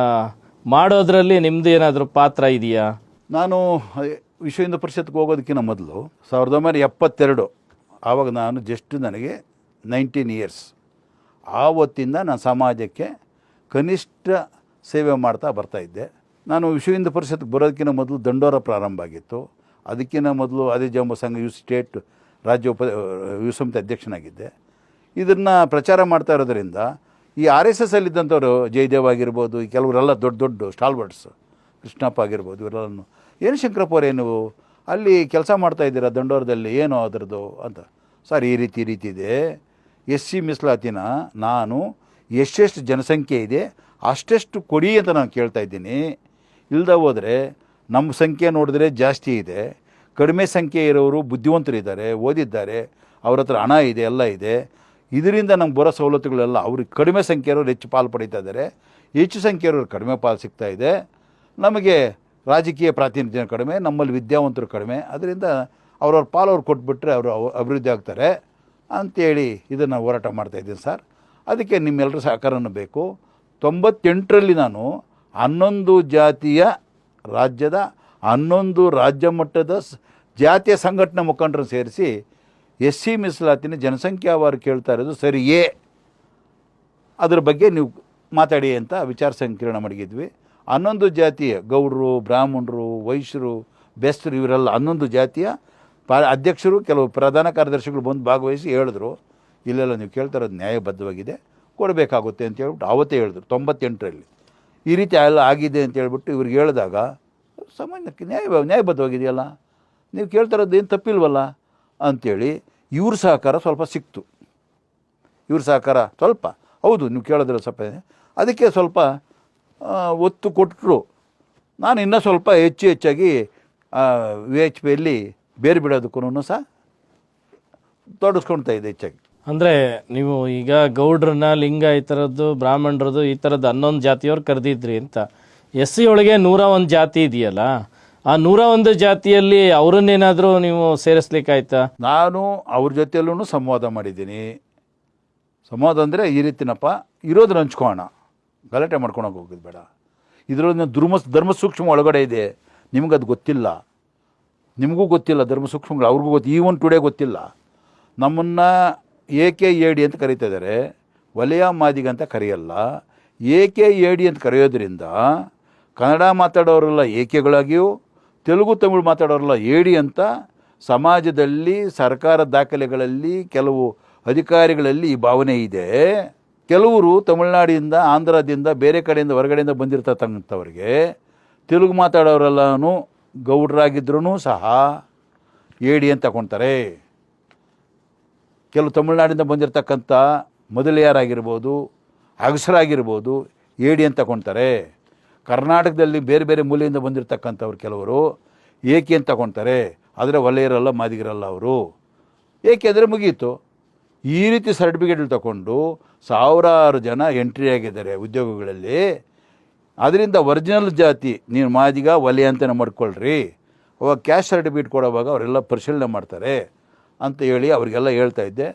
ಮಾಡೋದರಲ್ಲಿ ನಿಮ್ಮದು ಏನಾದರೂ ಪಾತ್ರ ಇದೆಯಾ? ನಾನು ವಿಶ್ವ ಹಿಂದೂ ಪರಿಷತ್ಗೆ ಹೋಗೋದಕ್ಕಿಂತ ಮೊದಲು ಸಾವಿರದ ಒಂಬೈನೂರ ಎಪ್ಪತ್ತೆರಡು ಆವಾಗ ನಾನು ಜಸ್ಟ್ ನನಗೆ ನೈನ್ಟೀನ್ ಇಯರ್ಸ್ ಆವತ್ತಿಂದ ನಾನು ಸಮಾಜಕ್ಕೆ ಕನಿಷ್ಠ ಸೇವೆ ಮಾಡ್ತಾ ಬರ್ತಾಯಿದ್ದೆ ನಾನು ವಿಶ್ವ ಹಿಂದೂ ಪರಿಷತ್ಗೆ ಬರೋದಕ್ಕಿಂತ ಮೊದಲು ದಂಡೋರ ಪ್ರಾರಂಭ ಆಗಿತ್ತು. ಅದಕ್ಕಿಂತ ಮೊದಲು ಅದೇ ಜಂಬ ಸಂಘ ಯು ಸ್ಟೇಟ್ ರಾಜ್ಯ ಉಪ ಯುವ ಸಮಿತಿ ಅಧ್ಯಕ್ಷನಾಗಿದ್ದೆ. ಇದನ್ನು ಪ್ರಚಾರ ಮಾಡ್ತಾ ಇರೋದ್ರಿಂದ ಈ ಆರ್ ಎಸ್ ಎಸ್ ಅಲ್ಲಿದ್ದಂಥವ್ರು ಜಯದೇವ್ ಆಗಿರ್ಬೋದು, ಈ ಕೆಲವರೆಲ್ಲ ದೊಡ್ಡ ದೊಡ್ಡ ಸ್ಟಾಲ್ವರ್ಡ್ಸ್ ಕೃಷ್ಣಪ್ಪ ಆಗಿರ್ಬೋದು ಇವರೆಲ್ಲನು ಏನು ಶಂಕರಪ್ಪ ಅವರೇ ನೀವು ಅಲ್ಲಿ ಕೆಲಸ ಮಾಡ್ತಾ ಇದ್ದೀರಾ ದಂಡೋರದಲ್ಲಿ, ಏನು ಅದರದ್ದು ಅಂತ. ಸರ್, ಈ ರೀತಿ ರೀತಿ ಇದೆ. ಎಸ್ ಸಿ ಮೀಸಲಾತಿನ ನಾನು ಎಷ್ಟೆಷ್ಟು ಜನಸಂಖ್ಯೆ ಇದೆ, ಅಷ್ಟೆಷ್ಟು ಕೊಡಿ ಅಂತ ನಾನು ಕೇಳ್ತಾ ಇದ್ದೀನಿ. ಇಲ್ಲದ ಹೋದರೆ ನಮ್ಮ ಸಂಖ್ಯೆ ನೋಡಿದ್ರೆ ಜಾಸ್ತಿ ಇದೆ. ಕಡಿಮೆ ಸಂಖ್ಯೆ ಇರೋರು ಬುದ್ಧಿವಂತರಿದ್ದಾರೆ, ಓದಿದ್ದಾರೆ, ಅವ್ರ ಹತ್ರ ಹಣ ಇದೆ, ಎಲ್ಲ ಇದೆ. ಇದರಿಂದ ನಮ್ಗೆ ಬರೋ ಸವಲತ್ತುಗಳೆಲ್ಲ ಅವ್ರಿಗೆ ಕಡಿಮೆ ಸಂಖ್ಯೆಯವರು ಹೆಚ್ಚು ಪಾಲು ಪಡೀತಾ ಇದ್ದಾರೆ. ಹೆಚ್ಚು ಸಂಖ್ಯೆ ಇರೋರು ಕಡಿಮೆ ಪಾಲು ಸಿಗ್ತಾ ಇದೆ. ನಮಗೆ ರಾಜಕೀಯ ಪ್ರಾತಿನಿಧ್ಯ ಕಡಿಮೆ, ನಮ್ಮಲ್ಲಿ ವಿದ್ಯಾವಂತರು ಕಡಿಮೆ. ಅದರಿಂದ ಅವ್ರವ್ರ ಪಾಲು ಅವ್ರು ಕೊಟ್ಬಿಟ್ರೆ ಅವರು ಅವ್- ಅಭಿವೃದ್ಧಿ ಆಗ್ತಾರೆ ಅಂಥೇಳಿ ಇದನ್ನು ಹೋರಾಟ ಮಾಡ್ತಾಯಿದ್ದೀನಿ ಸರ್. ಅದಕ್ಕೆ ನಿಮ್ಮೆಲ್ಲರ ಸಹಕಾರನೂ ಬೇಕು. ತೊಂಬತ್ತೆಂಟರಲ್ಲಿ ನಾನು ಹನ್ನೊಂದು ಜಾತಿಯ ರಾಜ್ಯದ ಹನ್ನೊಂದು ರಾಜ್ಯ ಮಟ್ಟದ ಜಾತಿಯ ಸಂಘಟನೆ ಮುಖಂಡರು ಸೇರಿಸಿ ಎಸ್ ಸಿ ಮೀಸಲಾತಿನ ಜನಸಂಖ್ಯಾವಾರು ಕೇಳ್ತಾ ಇರೋದು ಸರಿಯೇ ಅದ್ರ ಬಗ್ಗೆ ನೀವು ಮಾತಾಡಿ ಅಂತ ವಿಚಾರ ಸಂಕಿರಣ ಮಡಗಿದ್ವಿ ಹನ್ನೊಂದು ಜಾತಿಯ ಗೌಡರು, ಬ್ರಾಹ್ಮಣರು ವೈಶ್ಯರು ಬೆಸ್ತರು ಇವರೆಲ್ಲ ಹನ್ನೊಂದು ಜಾತಿಯ ಪಾ ಅಧ್ಯಕ್ಷರು ಕೆಲವು ಪ್ರಧಾನ ಕಾರ್ಯದರ್ಶಿಗಳು ಬಂದು ಭಾಗವಹಿಸಿ ಹೇಳಿದ್ರು. ಇಲ್ಲೆಲ್ಲ ನೀವು ಕೇಳ್ತಾ ಇರೋದು ನ್ಯಾಯಬದ್ಧವಾಗಿದೆ. ಕೊಡಬೇಕಾಗುತ್ತೆ ಅಂತ ಹೇಳ್ಬಿಟ್ಟು ಆವತ್ತೇ ಹೇಳಿದ್ರು ತೊಂಬತ್ತೆಂಟರಲ್ಲಿ. ಈ ರೀತಿ ಎಲ್ಲ ಆಗಿದೆ ಅಂತ ಹೇಳ್ಬಿಟ್ಟು ಇವ್ರಿಗೆ ಹೇಳಿದಾಗ ಸಾಮಾನ್ಯಕ್ಕೆ ನ್ಯಾಯ ನ್ಯಾಯಬದ್ಧವಾಗಿದೆಯಲ್ಲ. ನೀವು ಕೇಳ್ತಾ ಇರೋದು ಏನು ತಪ್ಪಿಲ್ವಲ್ಲ ಅಂಥೇಳಿ ಇವ್ರ ಸಹಕಾರ ಸ್ವಲ್ಪ ಸಿಕ್ತು. ಇವ್ರ ಸಹಕಾರ ಸ್ವಲ್ಪ. ಹೌದು, ನೀವು ಕೇಳೋದಿಲ್ಲ ಸ್ವಲ್ಪ ಅದಕ್ಕೆ ಸ್ವಲ್ಪ ಒತ್ತು ಕೊಟ್ಟರು ನಾನು ಇನ್ನೂ ಸ್ವಲ್ಪ ಹೆಚ್ಚು ಹೆಚ್ಚಾಗಿ ವಿ ಎಚ್ ಪಿಯಲ್ಲಿ ಬೇರೆ ಬಿಡೋದಕ್ಕೂ ಸಹ ತೊಡಸ್ಕೊಳ್ತಾ ಇದೆ ಹೆಚ್ಚಾಗಿ. ಅಂದರೆ ನೀವು ಈಗ ಗೌಡ್ರನ್ನ ಲಿಂಗ ಈ ಥರದ್ದು, ಬ್ರಾಹ್ಮಣರದ್ದು ಈ ಥರದ್ದು ಹನ್ನೊಂದು ಜಾತಿಯವ್ರು ಕರೆದಿದ್ರಿ ಅಂತ. ಎಸ್ ಸಿ ಒಳಗೆ ನೂರ ಒಂದು ಜಾತಿ ಇದೆಯಲ್ಲ ಆ ನೂರ ಒಂದು ಜಾತಿಯಲ್ಲಿ ಅವರನ್ನೇನಾದರೂ ನೀವು ಸೇರಿಸ್ಲಿಕ್ಕಾಯ್ತಾ? ನಾನು ಅವ್ರ ಜೊತೆಯಲ್ಲೂ ಸಂವಾದ ಮಾಡಿದ್ದೀನಿ. ಸಂವಾದ ಅಂದರೆ ಈ ರೀತಿನಪ್ಪ, ಇರೋದನ್ನ ಹಂಚ್ಕೋಣ ಗಲಾಟೆ ಮಾಡ್ಕೊಳಕ್ಕೆ ಹೋಗೋದು ಬೇಡ. ಇದರಲ್ಲಿ ಧರ್ಮ ಧರ್ಮ ಸೂಕ್ಷ್ಮ ಒಳಗಡೆ ಇದೆ. ನಿಮಗದು ಗೊತ್ತಿಲ್ಲ. ನಿಮಗೂ ಗೊತ್ತಿಲ್ಲ ಧರ್ಮ ಸೂಕ್ಷ್ಮಗಳು ಅವ್ರಿಗೂ ಗೊತ್ತು ಈವನ್ ಟುಡೇ ಗೊತ್ತಿಲ್ಲ. ನಮ್ಮನ್ನು ಎ ಕೆ ಎ ಡಿ ಅಂತ ಕರೀತಾ ಇದ್ದಾರೆ. ವಲಯ ಮಾದಿಗ ಅಂತ ಕರೆಯಲ್ಲ. ಎ ಕೆ ಎ ಡಿ ಅಂತ ಕರೆಯೋದ್ರಿಂದ ಕನ್ನಡ ಮಾತಾಡೋರೆಲ್ಲ ಏಕೆಗಳಾಗಿಯೂ ತೆಲುಗು ತಮಿಳು ಮಾತಾಡೋರಲ್ಲ, ಏಡಿ ಅಂತ ಸಮಾಜದಲ್ಲಿ, ಸರ್ಕಾರ ದಾಖಲೆಗಳಲ್ಲಿ, ಕೆಲವು ಅಧಿಕಾರಿಗಳಲ್ಲಿ ಈ ಭಾವನೆ ಇದೆ. ಕೆಲವರು ತಮಿಳುನಾಡಿಂದ, ಆಂಧ್ರದಿಂದ, ಬೇರೆ ಕಡೆಯಿಂದ, ಹೊರಗಡೆಯಿಂದ ಬಂದಿರ್ತಕ್ಕಂಥವ್ರಿಗೆ ತೆಲುಗು ಮಾತಾಡೋರೆಲ್ಲನೂ ಗೌಡ್ರಾಗಿದ್ರೂ ಸಹ ಏಡಿ ಅಂತ ತಗೊಳ್ತಾರೆ ಕೆಲವು ತಮಿಳುನಾಡಿಂದ ಬಂದಿರತಕ್ಕಂಥ ಮೊದಲಿಯಾರಾಗಿರ್ಬೋದು, ಅಗಸರಾಗಿರ್ಬೋದು, ಏಡಿ ಅಂತ ತಗೊಳ್ತಾರೆ ಕರ್ನಾಟಕದಲ್ಲಿ ಬೇರೆ ಬೇರೆ ಮೂಲೆಯಿಂದ ಬಂದಿರತಕ್ಕಂಥವ್ರು ಕೆಲವರು ಏಕೆ ಅಂತ ತಗೊಳ್ತಾರೆ ಆದರೆ ಒಲೆಯರಲ್ಲ ಮಾದಿಗರಲ್ಲ ಅವರು. ಏಕೆಂದರೆ ಮುಗೀತು. ಈ ರೀತಿ ಸರ್ಟಿಫಿಕೇಟ್ ತಗೊಂಡು ಸಾವಿರಾರು ಜನ ಎಂಟ್ರಿ ಆಗಿದ್ದಾರೆ ಉದ್ಯೋಗಗಳಲ್ಲಿ. ಅದರಿಂದ ಒರಿಜಿನಲ್ ಜಾತಿ, ನೀನು ಮಾದಿಗ, ಒಲೆ ಅಂತಲೇ ಮಾಡ್ಕೊಳ್ರಿ. ಅವಾಗ ಕ್ಯಾಶ್ ಸರ್ಟಿಫಿಕೇಟ್ ಕೊಡೋವಾಗ ಅವರೆಲ್ಲ ಪರಿಶೀಲನೆ ಮಾಡ್ತಾರೆ ಅಂತ ಹೇಳಿ ಅವರಿಗೆಲ್ಲ ಹೇಳ್ತಾ ಇದ್ದೆ.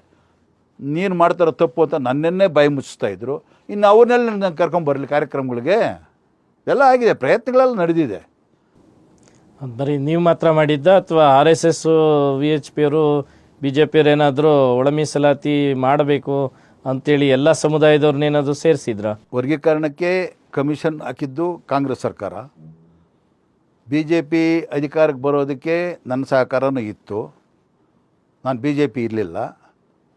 ನೀನು ಮಾಡ್ತಾರೋ ತಪ್ಪು ಅಂತ ನನ್ನನ್ನೇ ಬಾಯಿ ಮುಚ್ಚಿಸ್ತಾ ಇದ್ದರು ಇನ್ನು ಅವ್ರನ್ನೆಲ್ಲ ನಾನು ಕರ್ಕೊಂಬರಲಿ ಕಾರ್ಯಕ್ರಮಗಳಿಗೆ. ಎಲ್ಲ ಆಗಿದೆ ಪ್ರಯತ್ನಗಳೆಲ್ಲ ನಡೆದಿದೆ. ಬರೀ ನೀವು ಮಾತ್ರ ಮಾಡಿದ್ದ ಅಥವಾ R S S V H P ಅವರು ಬಿ ಜೆ ಪಿಯವ್ರು ಏನಾದರೂ ಒಳ ಮೀಸಲಾತಿ ಮಾಡಬೇಕು ಅಂತೇಳಿ ಎಲ್ಲ ಸಮುದಾಯದವ್ರನ್ನೇನಾದರೂ ಸೇರಿಸಿದ್ರ? ವರ್ಗೀಕರಣಕ್ಕೆ ಕಮಿಷನ್ ಹಾಕಿದ್ದು ಕಾಂಗ್ರೆಸ್ ಸರ್ಕಾರ. ಬಿ ಜೆ ಪಿ ಅಧಿಕಾರಕ್ಕೆ ಬರೋದಕ್ಕೆ ನನ್ನ ಸಹಕಾರನೂ ಇತ್ತು. ನಾನು ಬಿ ಜೆ ಪಿ ಇರಲಿಲ್ಲ.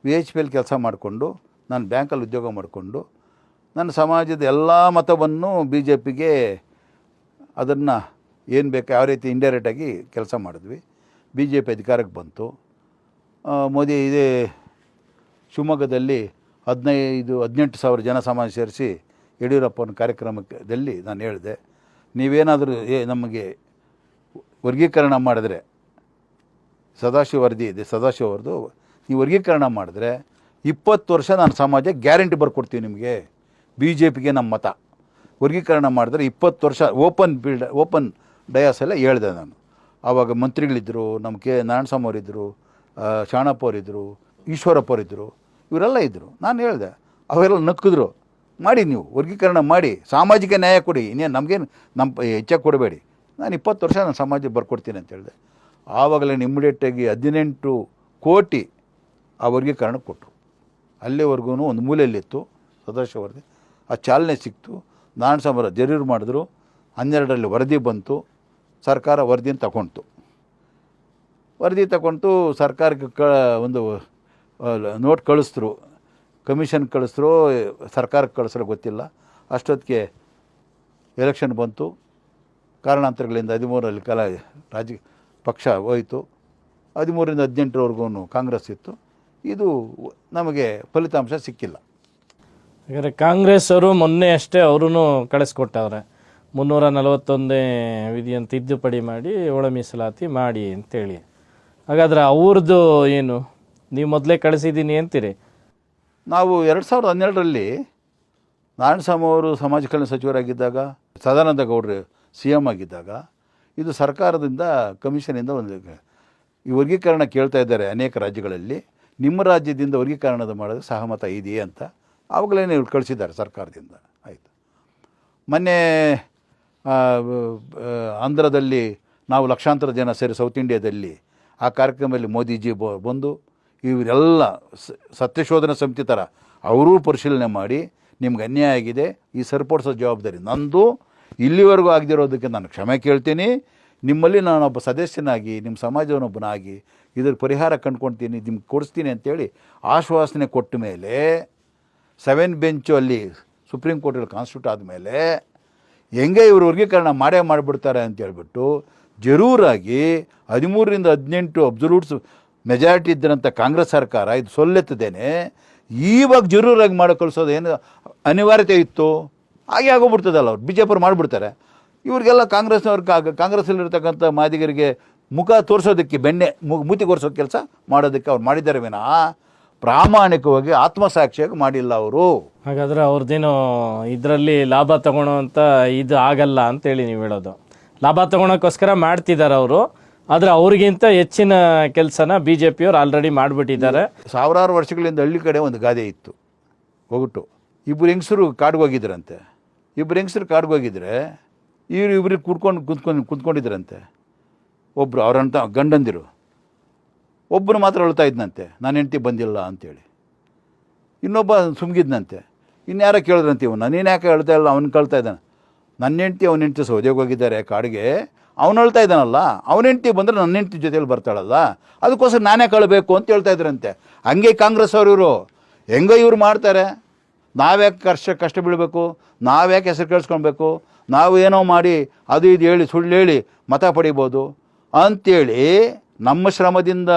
ವಿ ಎಚ್ ಪಿಯಲ್ಲಿ ಕೆಲಸ ಮಾಡಿಕೊಂಡು ನಾನು ಬ್ಯಾಂಕಲ್ಲಿ ಉದ್ಯೋಗ ಮಾಡಿಕೊಂಡು ನನ್ನ ಸಮಾಜದ ಎಲ್ಲ ಮತವನ್ನು ಬಿ ಜೆ ಪಿಗೆ ಅದನ್ನು ಏನು ಬೇಕು ಯಾವ ರೀತಿ ಇಂಡೈರೆಕ್ಟಾಗಿ ಕೆಲಸ ಮಾಡಿದ್ವಿ. ಬಿ ಜೆ ಪಿ ಅಧಿಕಾರಕ್ಕೆ ಬಂತು. ಮೋದಿ ಇದೇ ಶಿವಮೊಗ್ಗದಲ್ಲಿ ಹದಿನೈದು, ಹದಿನೆಂಟು ಸಾವಿರ ಜನ ಸಮಾಜ ಸೇರಿಸಿ ಯಡಿಯೂರಪ್ಪನ ಕಾರ್ಯಕ್ರಮದಲ್ಲಿ ನಾನು ಹೇಳಿದೆ. ನೀವೇನಾದರೂ ಏ, ನಮಗೆ ವರ್ಗೀಕರಣ ಮಾಡಿದ್ರೆ, ಸದಾಶಿವ ವರದಿ ಇದೆ, ಸದಾಶಿವ ನೀವು ವರ್ಗೀಕರಣ ಮಾಡಿದ್ರೆ ಇಪ್ಪತ್ತು ವರ್ಷ ನಾನು ಸಮಾಜ ಗ್ಯಾರಂಟಿ ಬರ್ಕೊಡ್ತೀವಿ ನಿಮಗೆ. ಬಿ ಜೆ ಪಿಗೆ ನಮ್ಮ ಮತ. ವರ್ಗೀಕರಣ ಮಾಡಿದ್ರೆ ಇಪ್ಪತ್ತು ವರ್ಷ ಓಪನ್ ಬಿಲ್ಡ್, ಓಪನ್ ಡಯಾಸ್ ಎಲ್ಲ ಹೇಳಿದೆ ನಾನು. ಆವಾಗ ಮಂತ್ರಿಗಳಿದ್ದರು ನಮ್ಮ ಕೆ ನಾರಾಯಣಸ್ವಾಮಿ ಅವರಿದ್ದರು ಶಾಣಪ್ಪ ಅವರಿದ್ದರು ಈಶ್ವರಪ್ಪ ಅವರಿದ್ದರು ಇವರೆಲ್ಲ ಇದ್ದರು ನಾನು ಹೇಳಿದೆ ಅವರೆಲ್ಲ ನಕ್ಕಿದ್ರು. ಮಾಡಿ ನೀವು, ವರ್ಗೀಕರಣ ಮಾಡಿ, ಸಾಮಾಜಿಕ ನ್ಯಾಯ ಕೊಡಿ. ಇನ್ನೇನು ನಮಗೇನು ನಮ್ಮ ಹೆಚ್ಚಾಗಿ ಕೊಡಬೇಡಿ. ನಾನು ಇಪ್ಪತ್ತು ವರ್ಷ ನಾನು ಸಮಾಜಕ್ಕೆ ಬರ್ಕೊಡ್ತೀನಿ ಅಂತ ಹೇಳಿದೆ. ಆವಾಗಲೇ ಇಮ್ಮಿಡಿಯೇಟಾಗಿ ಹದಿನೆಂಟು ಕೋಟಿ ಆ ವರ್ಗೀಕರಣ ಕೊಟ್ಟರು ಅಲ್ಲಿವರೆಗೂ ಒಂದು ಮೂಲೆಯಲ್ಲಿತ್ತು ಸದಾಶಿವ ವರದಿ ಆ ಚಾಲನೆ ಸಿಕ್ತು. ನಾರಾಯಣ ಸಮರ ಜರೀರು ಮಾಡಿದ್ರು. ಹನ್ನೆರಡರಲ್ಲಿ ವರದಿ ಬಂತು. ಸರ್ಕಾರ ವರದಿನ ತಗೊಳ್ತು ವರದಿ ತಗೊಂಡು ಸರ್ಕಾರಕ್ಕೆ ಕ ಒಂದು ನೋಟ್ ಕಳಿಸಿದ್ರು. ಕಮಿಷನ್ ಕಳಿಸ್ರು ಸರ್ಕಾರಕ್ಕೆ ಕಳಿಸ್ರೋ ಗೊತ್ತಿಲ್ಲ. ಅಷ್ಟೊತ್ತಿಗೆ ಎಲೆಕ್ಷನ್ ಬಂತು. ಕಾರಣಾಂತರಗಳಿಂದ ಹದಿಮೂರರಲ್ಲಿ ಕಲ ರಾಜ, ಪಕ್ಷ ಹೋಯಿತು. ಹದಿಮೂರಿಂದ ಹದಿನೆಂಟರವರೆಗೂ ಕಾಂಗ್ರೆಸ್ ಇತ್ತು. ಇದು ನಮಗೆ ಫಲಿತಾಂಶ ಸಿಕ್ಕಿಲ್ಲ. ಹಾಗಾದ್ರೆ ಕಾಂಗ್ರೆಸ್ ಅವರು ಮೊನ್ನೆ ಅಷ್ಟೇ ಅವರೂ ಕಳಿಸ್ಕೊಟ್ಟವ್ರೆ. ಮುನ್ನೂರ ನಲವತ್ತೊಂದೇ ವಿಧಿಯನ್ನು ತಿದ್ದುಪಡಿ ಮಾಡಿ ಒಳ ಮೀಸಲಾತಿ ಮಾಡಿ ಅಂತೇಳಿ. ಹಾಗಾದ್ರೆ ಅವ್ರದ್ದು ಏನು? ನೀವು ಮೊದಲೇ ಕಳಿಸಿದ್ದೀನಿ ಅಂತೀರಿ? ನಾವು ಎರಡು ಸಾವಿರದ ಹನ್ನೆರಡರಲ್ಲಿ ನಾರಾಯಣಸ್ವಾಮಿ ಅವರು ಸಮಾಜ ಕಲ್ಯಾಣ ಸಚಿವರಾಗಿದ್ದಾಗ, ಸದಾನಂದ ಗೌಡರು ಸಿ ಎಂ ಆಗಿದ್ದಾಗ, ಇದು ಸರ್ಕಾರದಿಂದ ಕಮಿಷನಿಂದ ಒಂದು ಈ ವರ್ಗೀಕರಣ ಕೇಳ್ತಾ ಇದ್ದಾರೆ ಅನೇಕ ರಾಜ್ಯಗಳಲ್ಲಿ. ನಿಮ್ಮ ರಾಜ್ಯದಿಂದ ವರ್ಗೀಕರಣದ ಮಾಡೋದು ಸಹಮತ ಇದೆಯೇ ಅಂತ. ಆವಾಗಲೇ ಇವ್ರು ಕಳಿಸಿದ್ದಾರೆ ಸರ್ಕಾರದಿಂದ. ಆಯಿತು. ಮೊನ್ನೆ ಆಂಧ್ರದಲ್ಲಿ ನಾವು ಲಕ್ಷಾಂತರ ಜನ ಸೇರಿ ಸೌತ್ ಇಂಡಿಯಾದಲ್ಲಿ ಆ ಕಾರ್ಯಕ್ರಮದಲ್ಲಿ ಮೋದಿಜಿ ಬಂದು ಇವರೆಲ್ಲ ಸತ್ಯಶೋಧನಾ ಸಮಿತಿ ಥರ ಅವರೂ ಪರಿಶೀಲನೆ ಮಾಡಿ ನಿಮ್ಗೆ ಅನ್ಯಾಯ ಆಗಿದೆ, ಈ ಸರಿಪಡಿಸೋ ಜವಾಬ್ದಾರಿ ನಂದು, ಇಲ್ಲಿವರೆಗೂ ಆಗದಿರೋದಕ್ಕೆ ನಾನು ಕ್ಷಮೆ ಕೇಳ್ತೀನಿ. ನಿಮ್ಮಲ್ಲಿ ನಾನೊಬ್ಬ ಸದಸ್ಯನಾಗಿ, ನಿಮ್ಮ ಸಮಾಜವನ್ನೊಬ್ಬನಾಗಿ ಇದ್ರ ಪರಿಹಾರ ಕಂಡ್ಕೊಳ್ತೀನಿ, ನಿಮ್ಗೆ ಕೊಡಿಸ್ತೀನಿ ಅಂತೇಳಿ ಆಶ್ವಾಸನೆ ಕೊಟ್ಟ ಮೇಲೆ ಸೆವೆನ್ ಬೆಂಚು ಅಲ್ಲಿ ಸುಪ್ರೀಂ ಕೋರ್ಟಲ್ಲಿ ಕಾನ್ಸ್ಟಿಟ್ಯೂಟ್ ಆದಮೇಲೆ ಹೆಂಗೆ ಇವರು ವರ್ಗೀಕರಣ ಮಾಡೇ ಮಾಡಿಬಿಡ್ತಾರೆ ಅಂತ ಹೇಳ್ಬಿಟ್ಟು ಜರೂರಾಗಿ ಹದಿಮೂರರಿಂದ ಹದಿನೆಂಟು ಅಬ್ಸಲ್ಯೂಟ್ಸ್ ಮೆಜಾರಿಟಿ ಇದ್ದಂಥ ಕಾಂಗ್ರೆಸ್ ಸರ್ಕಾರ ಇದು ಸೊಲ್ಲೆತ್ತದೇನೆ ಈವಾಗ ಜರೂರಾಗಿ ಮಾಡಿ ಕಳಿಸೋದು ಏನು ಅನಿವಾರ್ಯತೆ ಇತ್ತು? ಹಾಗೆ ಆಗೋಗ್ಬಿಡ್ತದಲ್ಲ ಅವ್ರು. ಬಿ ಜೆ ಪಿಯವ್ರು ಮಾಡಿಬಿಡ್ತಾರೆ. ಇವ್ರಿಗೆಲ್ಲ ಕಾಂಗ್ರೆಸ್ನವ್ರ ಕಾಂಗ್ರೆಸ್ಸಲ್ಲಿರ್ತಕ್ಕಂಥ ಮಾದಿಗರಿಗೆ ಮುಖ ತೋರಿಸೋದಕ್ಕೆ ಬೆಣ್ಣೆ ಮೂತಿ ಕೊರಿಸೋ ಕೆಲಸ ಮಾಡೋದಕ್ಕೆ ಅವ್ರು ಮಾಡಿದ್ದಾರೆ ವಿನಃ. ಪ್ರಾಮಾಣಿಕವಾಗಿ ಆತ್ಮಸಾಕ್ಷಿಯಾಗಿ ಮಾಡಿಲ್ಲ ಅವರು. ಹಾಗಾದ್ರೆ ಅವ್ರದ್ದೇನು ಇದರಲ್ಲಿ ಲಾಭ ತಗೊಳ್ಳೋ ಅಂತ ಇದು ಆಗಲ್ಲ ಅಂತೇಳಿ ನೀವು ಹೇಳೋದು. ಲಾಭ ತಗೊಳಕ್ಕೋಸ್ಕರ ಮಾಡ್ತಿದ್ದಾರೆ ಅವರು. ಆದರೆ ಅವ್ರಿಗಿಂತ ಹೆಚ್ಚಿನ ಕೆಲಸನ ಬಿ ಜೆ ಪಿಯವ್ರು ಆಲ್ರೆಡಿ ಮಾಡಿಬಿಟ್ಟಿದ್ದಾರೆ. ಸಾವಿರಾರು ವರ್ಷಗಳಿಂದ ಹಳ್ಳಿ ಕಡೆ ಒಂದು ಗಾದೆ ಇತ್ತು. ಒಗಟು ಇಬ್ಬರು ಹೆಂಗಸರು ಕಾಡ್ಗೆ ಹೋಗಿದ್ರಂತೆ. ಇಬ್ಬರು ಹೆಂಗಸರು ಕಾಡ್ಗೆ ಹೋಗಿದ್ರೆ ಇವ್ರು ಇಬ್ಬರಿಗೆ ಕುಡ್ಕೊಂಡು ಕುಂತ್ಕೊಂಡು ಕುಂತ್ಕೊಂಡಿದ್ರಂತೆ. ಒಬ್ಬರು ಅವರಂತ ಗಂಡಂದಿರು. ಒಬ್ಬರು ಮಾತ್ರ ಅಳ್ತಾ ಇದ್ದಂತೆ ನನ್ನ ಹೆಂಡತಿ ಬಂದಿಲ್ಲ ಅಂತೇಳಿ. ಇನ್ನೊಬ್ಬ ಸುಮ್ಗಿದ್ನಂತೆ. ಇನ್ಯಾರೋ ಕೇಳಿದ್ರಂತೆ ಇವನು, ನೀನು ಯಾಕೆ ಹೇಳ್ತಾ ಇಲ್ಲ? ಅವ್ನು ಕಳ್ತಾ ಇದ್ದಾನೆ. ನನ್ನ ಹೆಂಡತಿ, ಅವನ ಹೆಂಡ್ತಿ ಸೌದೆಗೆ ಹೋಗಿದ್ದಾರೆ ಕಾಡಿಗೆ. ಅವ್ನು ಅಳ್ತಾ ಇದ್ದಾನಲ್ಲ, ಅವನ ಹೆಂಡತಿ ಬಂದರೆ ನನ್ನ ಹೆಂಡತಿ ಜೊತೆಯಲ್ಲಿ ಬರ್ತಾಳಲ್ಲ. ಅದಕ್ಕೋಸ್ಕರ ನಾನೇ ಕಳಬೇಕು ಅಂತ ಹೇಳ್ತಾ ಇದ್ರಂತೆ. ಹಂಗೆ ಕಾಂಗ್ರೆಸ್ ಅವರು ಇವರು. ಹೆಂಗೋ ಇವ್ರು ಮಾಡ್ತಾರೆ. ನಾವ್ಯಾಕೆ ಕಷ್ಟ ಕಷ್ಟ ಬೀಳಬೇಕು? ನಾವ್ಯಾಕೆ ಹೆಸರು ಕೇಳಿಸ್ಕೊಳ್ಬೇಕು? ನಾವು ಏನೋ ಮಾಡಿ ಅದು ಇದು ಹೇಳಿ, ಸುಳ್ಳು ಹೇಳಿ ಮತ ಪಡಿಬೋದು ಅಂಥೇಳಿ ನಮ್ಮ ಶ್ರಮದಿಂದ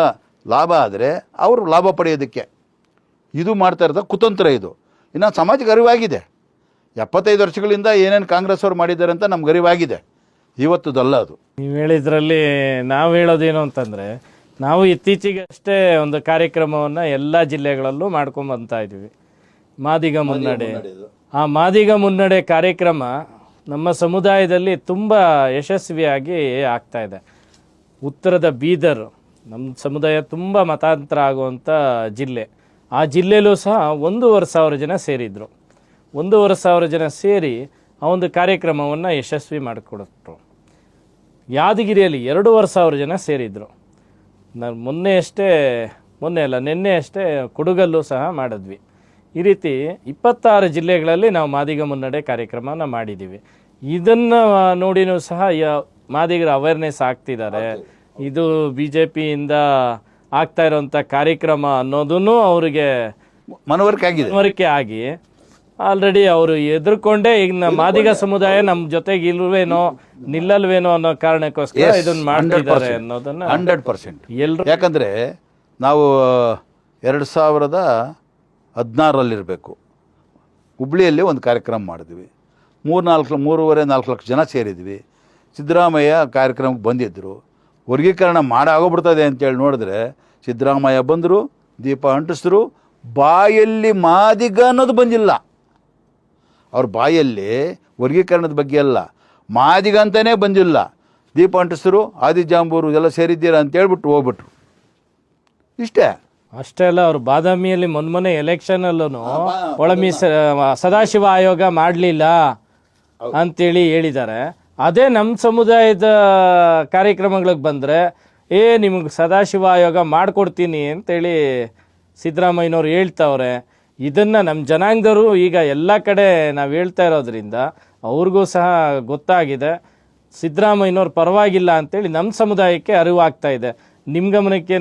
ಲಾಭ ಆದರೆ ಅವರು ಲಾಭ ಪಡೆಯೋದಕ್ಕೆ. ಇದು ಮಾಡ್ತಾ ಇರೋದು ಕುತಂತ್ರ ಇದು. ಇನ್ನು ಸಮಾಜಕ್ಕೆ ಅರಿವಾಗಿದೆ ಎಪ್ಪತ್ತೈದು ವರ್ಷಗಳಿಂದ ಏನೇನು ಕಾಂಗ್ರೆಸ್ ಅವರು ಮಾಡಿದ್ದಾರೆ ಅಂತ ನಮ್ಗೆ ಅರಿವಾಗಿದೆ ಇವತ್ತದಲ್ಲ ಅದು. ನೀವು ಹೇಳಿದ್ರಲ್ಲಿ ನಾವು ಹೇಳೋದೇನು ಅಂತಂದರೆ ನಾವು ಇತ್ತೀಚೆಗೆ ಅಷ್ಟೇ ಒಂದು ಕಾರ್ಯಕ್ರಮವನ್ನು ಎಲ್ಲ ಜಿಲ್ಲೆಗಳಲ್ಲೂ ಮಾಡ್ಕೊಂಬಂತಾ ಇದ್ದೀವಿ. ಮಾದಿಗ ಮುನ್ನಡೆ. ಆ ಮಾದಿಗ ಮುನ್ನಡೆ ಕಾರ್ಯಕ್ರಮ ನಮ್ಮ ಸಮುದಾಯದಲ್ಲಿ ತುಂಬ ಯಶಸ್ವಿಯಾಗಿ ಆಗ್ತಾ ಇದೆ. ಉತ್ತರದ ಬೀದರ್ ನಮ್ಮ ಸಮುದಾಯ ತುಂಬ ಮತಾಂತರ ಆಗುವಂಥ ಜಿಲ್ಲೆ. ಆ ಜಿಲ್ಲೆಯಲ್ಲೂ ಸಹ ಒಂದೂವರೆ ಸಾವಿರ ಜನ ಸೇರಿದರು. ಒಂದೂವರೆ ಸಾವಿರ ಜನ ಸೇರಿ ಆ ಒಂದು ಕಾರ್ಯಕ್ರಮವನ್ನು ಯಶಸ್ವಿ ಮಾಡಿಕೊಡ್ರು ಯಾದಗಿರಿಯಲ್ಲಿ ಎರಡೂವರೆ ಸಾವಿರ ಜನ ಸೇರಿದರು. ನಾನು ಮೊನ್ನೆ ಅಷ್ಟೇ, ಮೊನ್ನೆ ಅಲ್ಲ, ನಿನ್ನೆ ಅಷ್ಟೇ ಕೊಡಗಲ್ಲೂ ಸಹ ಮಾಡಿದ್ವಿ. ಈ ರೀತಿ ಇಪ್ಪತ್ತಾರು ಜಿಲ್ಲೆಗಳಲ್ಲಿ ನಾವು ಮಾದಿಗ ಮುನ್ನಡೆ ಕಾರ್ಯಕ್ರಮನ ಮಾಡಿದ್ದೀವಿ. ಇದನ್ನು ನೋಡಿನೂ ಸಹ ಮಾದಿಗರ ಅವೇರ್ನೆಸ್ ಆಗ್ತಿದ್ದಾರೆ. ಇದು ಬಿ ಜೆ ಪಿಯಿಂದ ಆಗ್ತಾ ಇರೋಂಥ ಕಾರ್ಯಕ್ರಮ ಅನ್ನೋದನ್ನು ಅವರಿಗೆ ಮನವರಿಕೆ ಆಗಿದೆ. ಮನವರಿಕೆ ಆಗಿ ಆಲ್ರೆಡಿ ಅವರು ಎದುರ್ಕೊಂಡೇ ಈಗ ನಮ್ಮ ಮಾದಿಗ ಸಮುದಾಯ ನಮ್ಮ ಜೊತೆಗೆ ಇಲ್ವೇನೋ ನಿಲ್ಲಲ್ವೇನೋ ಅನ್ನೋ ಕಾರಣಕ್ಕೋಸ್ಕರ ಇದನ್ನ ಮಾಡಿದ್ದಾರೆ ಅನ್ನೋದನ್ನ ಹಂಡ್ರೆಡ್ ಪರ್ಸೆಂಟ್ ಎಲ್ಲರೂ ಯಾಕಂದರೆ ನಾವು ಎರಡು ಸಾವಿರದ ಹದಿನಾರರಲ್ಲಿರಬೇಕು. ಹುಬ್ಳಿಯಲ್ಲಿ ಒಂದು ಕಾರ್ಯಕ್ರಮ ಮಾಡಿದ್ವಿ. ಮೂರು ನಾಲ್ಕು ಮೂರುವರೆ ನಾಲ್ಕು ಲಕ್ಷ ಜನ ಸೇರಿದ್ವಿ. ಸಿದ್ದರಾಮಯ್ಯ ಕಾರ್ಯಕ್ರಮಕ್ಕೆ ಬಂದಿದ್ದರು ವರ್ಗೀಕರಣ ಮಾಡಾಗೋಗ್ಬಿಡ್ತದೆ ಅಂತೇಳಿ ನೋಡಿದ್ರೆ ಸಿದ್ದರಾಮಯ್ಯ ಬಂದರು ದೀಪ ಅಂಟಿಸಿದ್ರು. ಬಾಯಲ್ಲಿ ಮಾದಿಗ ಅನ್ನೋದು ಬಂದಿಲ್ಲ. ಅವ್ರ ಬಾಯಲ್ಲಿ ವರ್ಗೀಕರಣದ ಬಗ್ಗೆ ಅಲ್ಲ ಮಾದಿಗ ಅಂತಲೇ ಬಂದಿಲ್ಲ. ದೀಪ ಅಂಟಿಸಿದ್ರು ಆದಿಜಾಂಬೂರು ಎಲ್ಲ ಸೇರಿದ್ದೀರಾ ಅಂತ ಹೇಳ್ಬಿಟ್ಟು ಹೋಗ್ಬಿಟ್ರು. ಇಷ್ಟೇ. ಅಷ್ಟೇ ಅಲ್ಲ ಅವ್ರು ಬಾದಾಮಿಯಲ್ಲಿ ಮೊನ್ನೆ ಮೊನ್ನೆ ಎಲೆಕ್ಷನಲ್ಲೂ ಒಳಮೀಸ ಸದಾಶಿವ ಆಯೋಗ ಮಾಡಲಿಲ್ಲ ಅಂತೇಳಿ ಹೇಳಿದ್ದಾರೆ. ಅದೇ ನಮ್ಮ ಸಮುದಾಯದ ಕಾರ್ಯಕ್ರಮಗಳಿಗೆ ಬಂದರೆ, ಏ, ನಿಮಗೆ ಸದಾಶಿವ ಆಯೋಗ ಮಾಡಿಕೊಡ್ತೀನಿ ಅಂತೇಳಿ ಸಿದ್ದರಾಮಯ್ಯನವ್ರು ಹೇಳ್ತಾವ್ರೆ. ಇದನ್ನು ನಮ್ಮ ಜನಾಂಗದವರು ಈಗ ಎಲ್ಲ ಕಡೆ ನಾವು ಹೇಳ್ತಾ ಇರೋದ್ರಿಂದ ಅವ್ರಿಗೂ ಸಹ ಗೊತ್ತಾಗಿದೆ. ಸಿದ್ದರಾಮಯ್ಯನವ್ರು ಪರವಾಗಿಲ್ಲ ಅಂತೇಳಿ ನಮ್ಮ ಸಮುದಾಯಕ್ಕೆ ಅರಿವಾಗ್ತಾ ಇದೆ. ನಿಮ್ಮ ಗಮನಕ್ಕೆ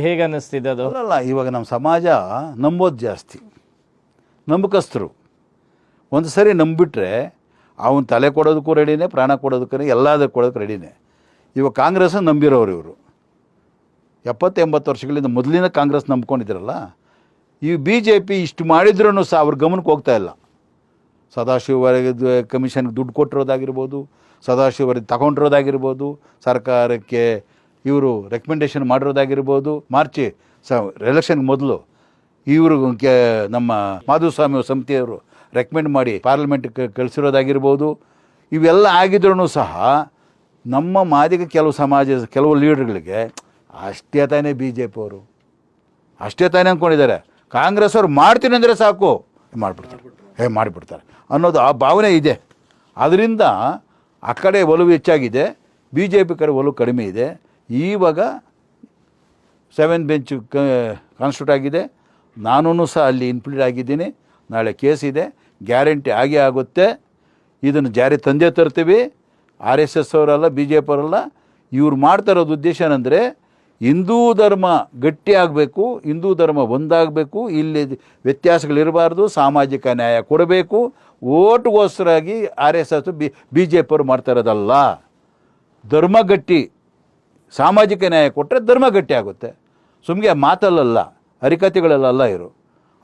ಹೇಗೆ ಅನ್ನಿಸ್ತಿದೆ ಅದು? ಅಲ್ಲ ಇವಾಗ ನಮ್ಮ ಸಮಾಜ ನಂಬೋದು ಜಾಸ್ತಿ. ನಂಬಿಕಸ್ತರು ಒಂದು ಸರಿ ನಂಬಿಬಿಟ್ರೆ ಅವನ ತಲೆ ಕೊಡೋದಕ್ಕೂ ರೆಡಿನೇ ಪ್ರಾಣ ಕೊಡೋದಕ್ಕೂ ಎಲ್ಲದಕ್ಕೂ ಕೊಡೋದಕ್ಕೆ ರೆಡಿನೇ ಇವಾಗ ಕಾಂಗ್ರೆಸ್ ನಂಬಿರೋರು ಇವರು. ಎಪ್ಪತ್ತು ಎಂಬತ್ತು ವರ್ಷಗಳಿಂದ ಮೊದಲಿನ ಕಾಂಗ್ರೆಸ್ ನಂಬ್ಕೊಂಡಿದ್ರಲ್ಲ ಈ ಬಿ ಜೆ ಪಿ ಇಷ್ಟು ಮಾಡಿದ್ರೂ ಸಹ ಅವ್ರ ಗಮನಕ್ಕೆ ಹೋಗ್ತಾ ಇಲ್ಲ. ಸದಾಶಿವರಿಗೆ ಕಮಿಷನ್ಗೆ ದುಡ್ಡು ಕೊಟ್ಟಿರೋದಾಗಿರ್ಬೋದು ಸದಾಶಿವರಿಗೆ ತಗೊಂಡಿರೋದಾಗಿರ್ಬೋದು, ಸರ್ಕಾರಕ್ಕೆ ಇವರು ರೆಕಮೆಂಡೇಷನ್ ಮಾಡಿರೋದಾಗಿರ್ಬೋದು, ಮಾರ್ಚಿ ಸ ಎಲೆಕ್ಷನ್ಗೆ ಮೊದಲು ಇವರು ಕೆ, ನಮ್ಮ ಮಾಧುಸ್ವಾಮಿ ಸಮಿತಿಯವರು ರೆಕಮೆಂಡ್ ಮಾಡಿ ಪಾರ್ಲಿಮೆಂಟ್ಗೆ ಕಳಿಸಿರೋದಾಗಿರ್ಬೋದು. ಇವೆಲ್ಲ ಆಗಿದ್ರೂ ಸಹ ನಮ್ಮ ಮಾದಿಗ ಕೆಲವು ಸಮಾಜ, ಕೆಲವು ಲೀಡರ್ಗಳಿಗೆ ಅಷ್ಟೇ ತಾನೇ ಬಿ ಜೆ ಪಿ ಅವರು. ಅಷ್ಟೇ ತಾನೇ ಅಂದ್ಕೊಂಡಿದ್ದಾರೆ. ಕಾಂಗ್ರೆಸ್ ಅವ್ರು ಮಾಡ್ತೀನಿ ಅಂದರೆ ಸಾಕು. ಮಾಡಿಬಿಡ್ತಾರೆ. ಹೇ ಮಾಡಿಬಿಡ್ತಾರೆ. ಅನ್ನೋದು ಆ ಭಾವನೆ ಇದೆ. ಅದರಿಂದ ಆ ಕಡೆ ಒಲವು ಹೆಚ್ಚಾಗಿದೆ. ಬಿ ಜೆ ಪಿ ಕಡೆ ಒಲವು ಕಡಿಮೆ ಇದೆ. ಈವಾಗ ಸೆವೆನ್ ಬೆಂಚ್ ಕಾನ್ಸ್ಟ್ಯೂಟ್ ಆಗಿದೆ. ನಾನೂ ಸಹ ಅಲ್ಲಿ ಇನ್ಕ್ಲೂಡ್ ಆಗಿದ್ದೀನಿ. ನಾಳೆ ಕೇಸ್ ಇದೆ. ಗ್ಯಾರಂಟಿ ಆಗೇ ಆಗುತ್ತೆ. ಇದನ್ನು ಜಾರಿ ತಂದೆ ತರ್ತೀವಿ. ಆರ್ ಎಸ್ ಎಸ್ ಅವರಲ್ಲ, ಬಿ ಜೆ ಪಿ ಅವರಲ್ಲ, ಇವ್ರು ಮಾಡ್ತಾ ಇರೋದು ಉದ್ದೇಶ ಏನಂದರೆ, ಹಿಂದೂ ಧರ್ಮ ಗಟ್ಟಿ ಆಗಬೇಕು, ಹಿಂದೂ ಧರ್ಮ ಒಂದಾಗಬೇಕು, ಇಲ್ಲಿ ವ್ಯತ್ಯಾಸಗಳಿರಬಾರ್ದು, ಸಾಮಾಜಿಕ ನ್ಯಾಯ ಕೊಡಬೇಕು, ಓಟ್ಗೋಸ್ಕರಾಗಿ R S S B B J P ಅವರು ಮಾಡ್ತಾ ಇರೋದಲ್ಲ. ಧರ್ಮ ಗಟ್ಟಿ, ಸಾಮಾಜಿಕ ನ್ಯಾಯ ಕೊಟ್ಟರೆ ಧರ್ಮ ಗಟ್ಟಿ ಆಗುತ್ತೆ. ಸುಮ್ಮನೆ ಮಾತಲ್ಲಲ್ಲ ಹರಿಕತೆಗಳಲ್ಲ ಇರು.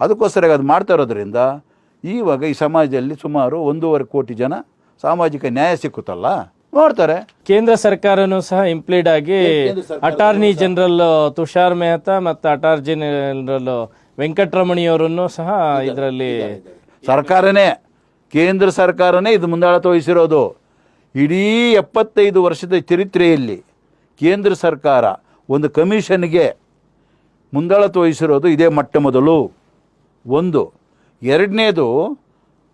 ಅದಕ್ಕೋಸ್ಕರ ಅದು ಮಾಡ್ತಾ ಇರೋದ್ರಿಂದ ಈವಾಗ ಈ ಸಮಾಜದಲ್ಲಿ ಸುಮಾರು ಒಂದೂವರೆ ಕೋಟಿ ಜನ ಸಾಮಾಜಿಕ ನ್ಯಾಯ ಸಿಕ್ಕುತ್ತಲ್ಲ? ನೋಡ್ತಾರೆ. ಕೇಂದ್ರ ಸರ್ಕಾರನೂ ಸಹ ಇಂಪ್ಲೀಡ್ ಆಗಿ ಅಟಾರ್ನಿ ಜನರಲ್ ತುಷಾರ್ ಮೆಹ್ತಾ ಮತ್ತು ಅಟಾರ್ನಿ ಜನರಲ್ ವೆಂಕಟರಮಣಿಯವರನ್ನು ಸಹ ಇದರಲ್ಲಿ ಸರ್ಕಾರನೇ ಕೇಂದ್ರ ಸರ್ಕಾರನೇ ಇದು ಮುಂದಾಳತ್ವ ವಹಿಸಿರೋದು. ಇಡೀ ಎಪ್ಪತ್ತೈದು ವರ್ಷದ ಚರಿತ್ರೆಯಲ್ಲಿ ಕೇಂದ್ರ ಸರ್ಕಾರ ಒಂದು ಕಮಿಷನ್ಗೆ ಮುಂದಾಳತ್ವ ವಹಿಸಿರೋದು ಇದೇ ಮೊಟ್ಟ ಮೊದಲು. ಒಂದು ಎರಡನೇದು,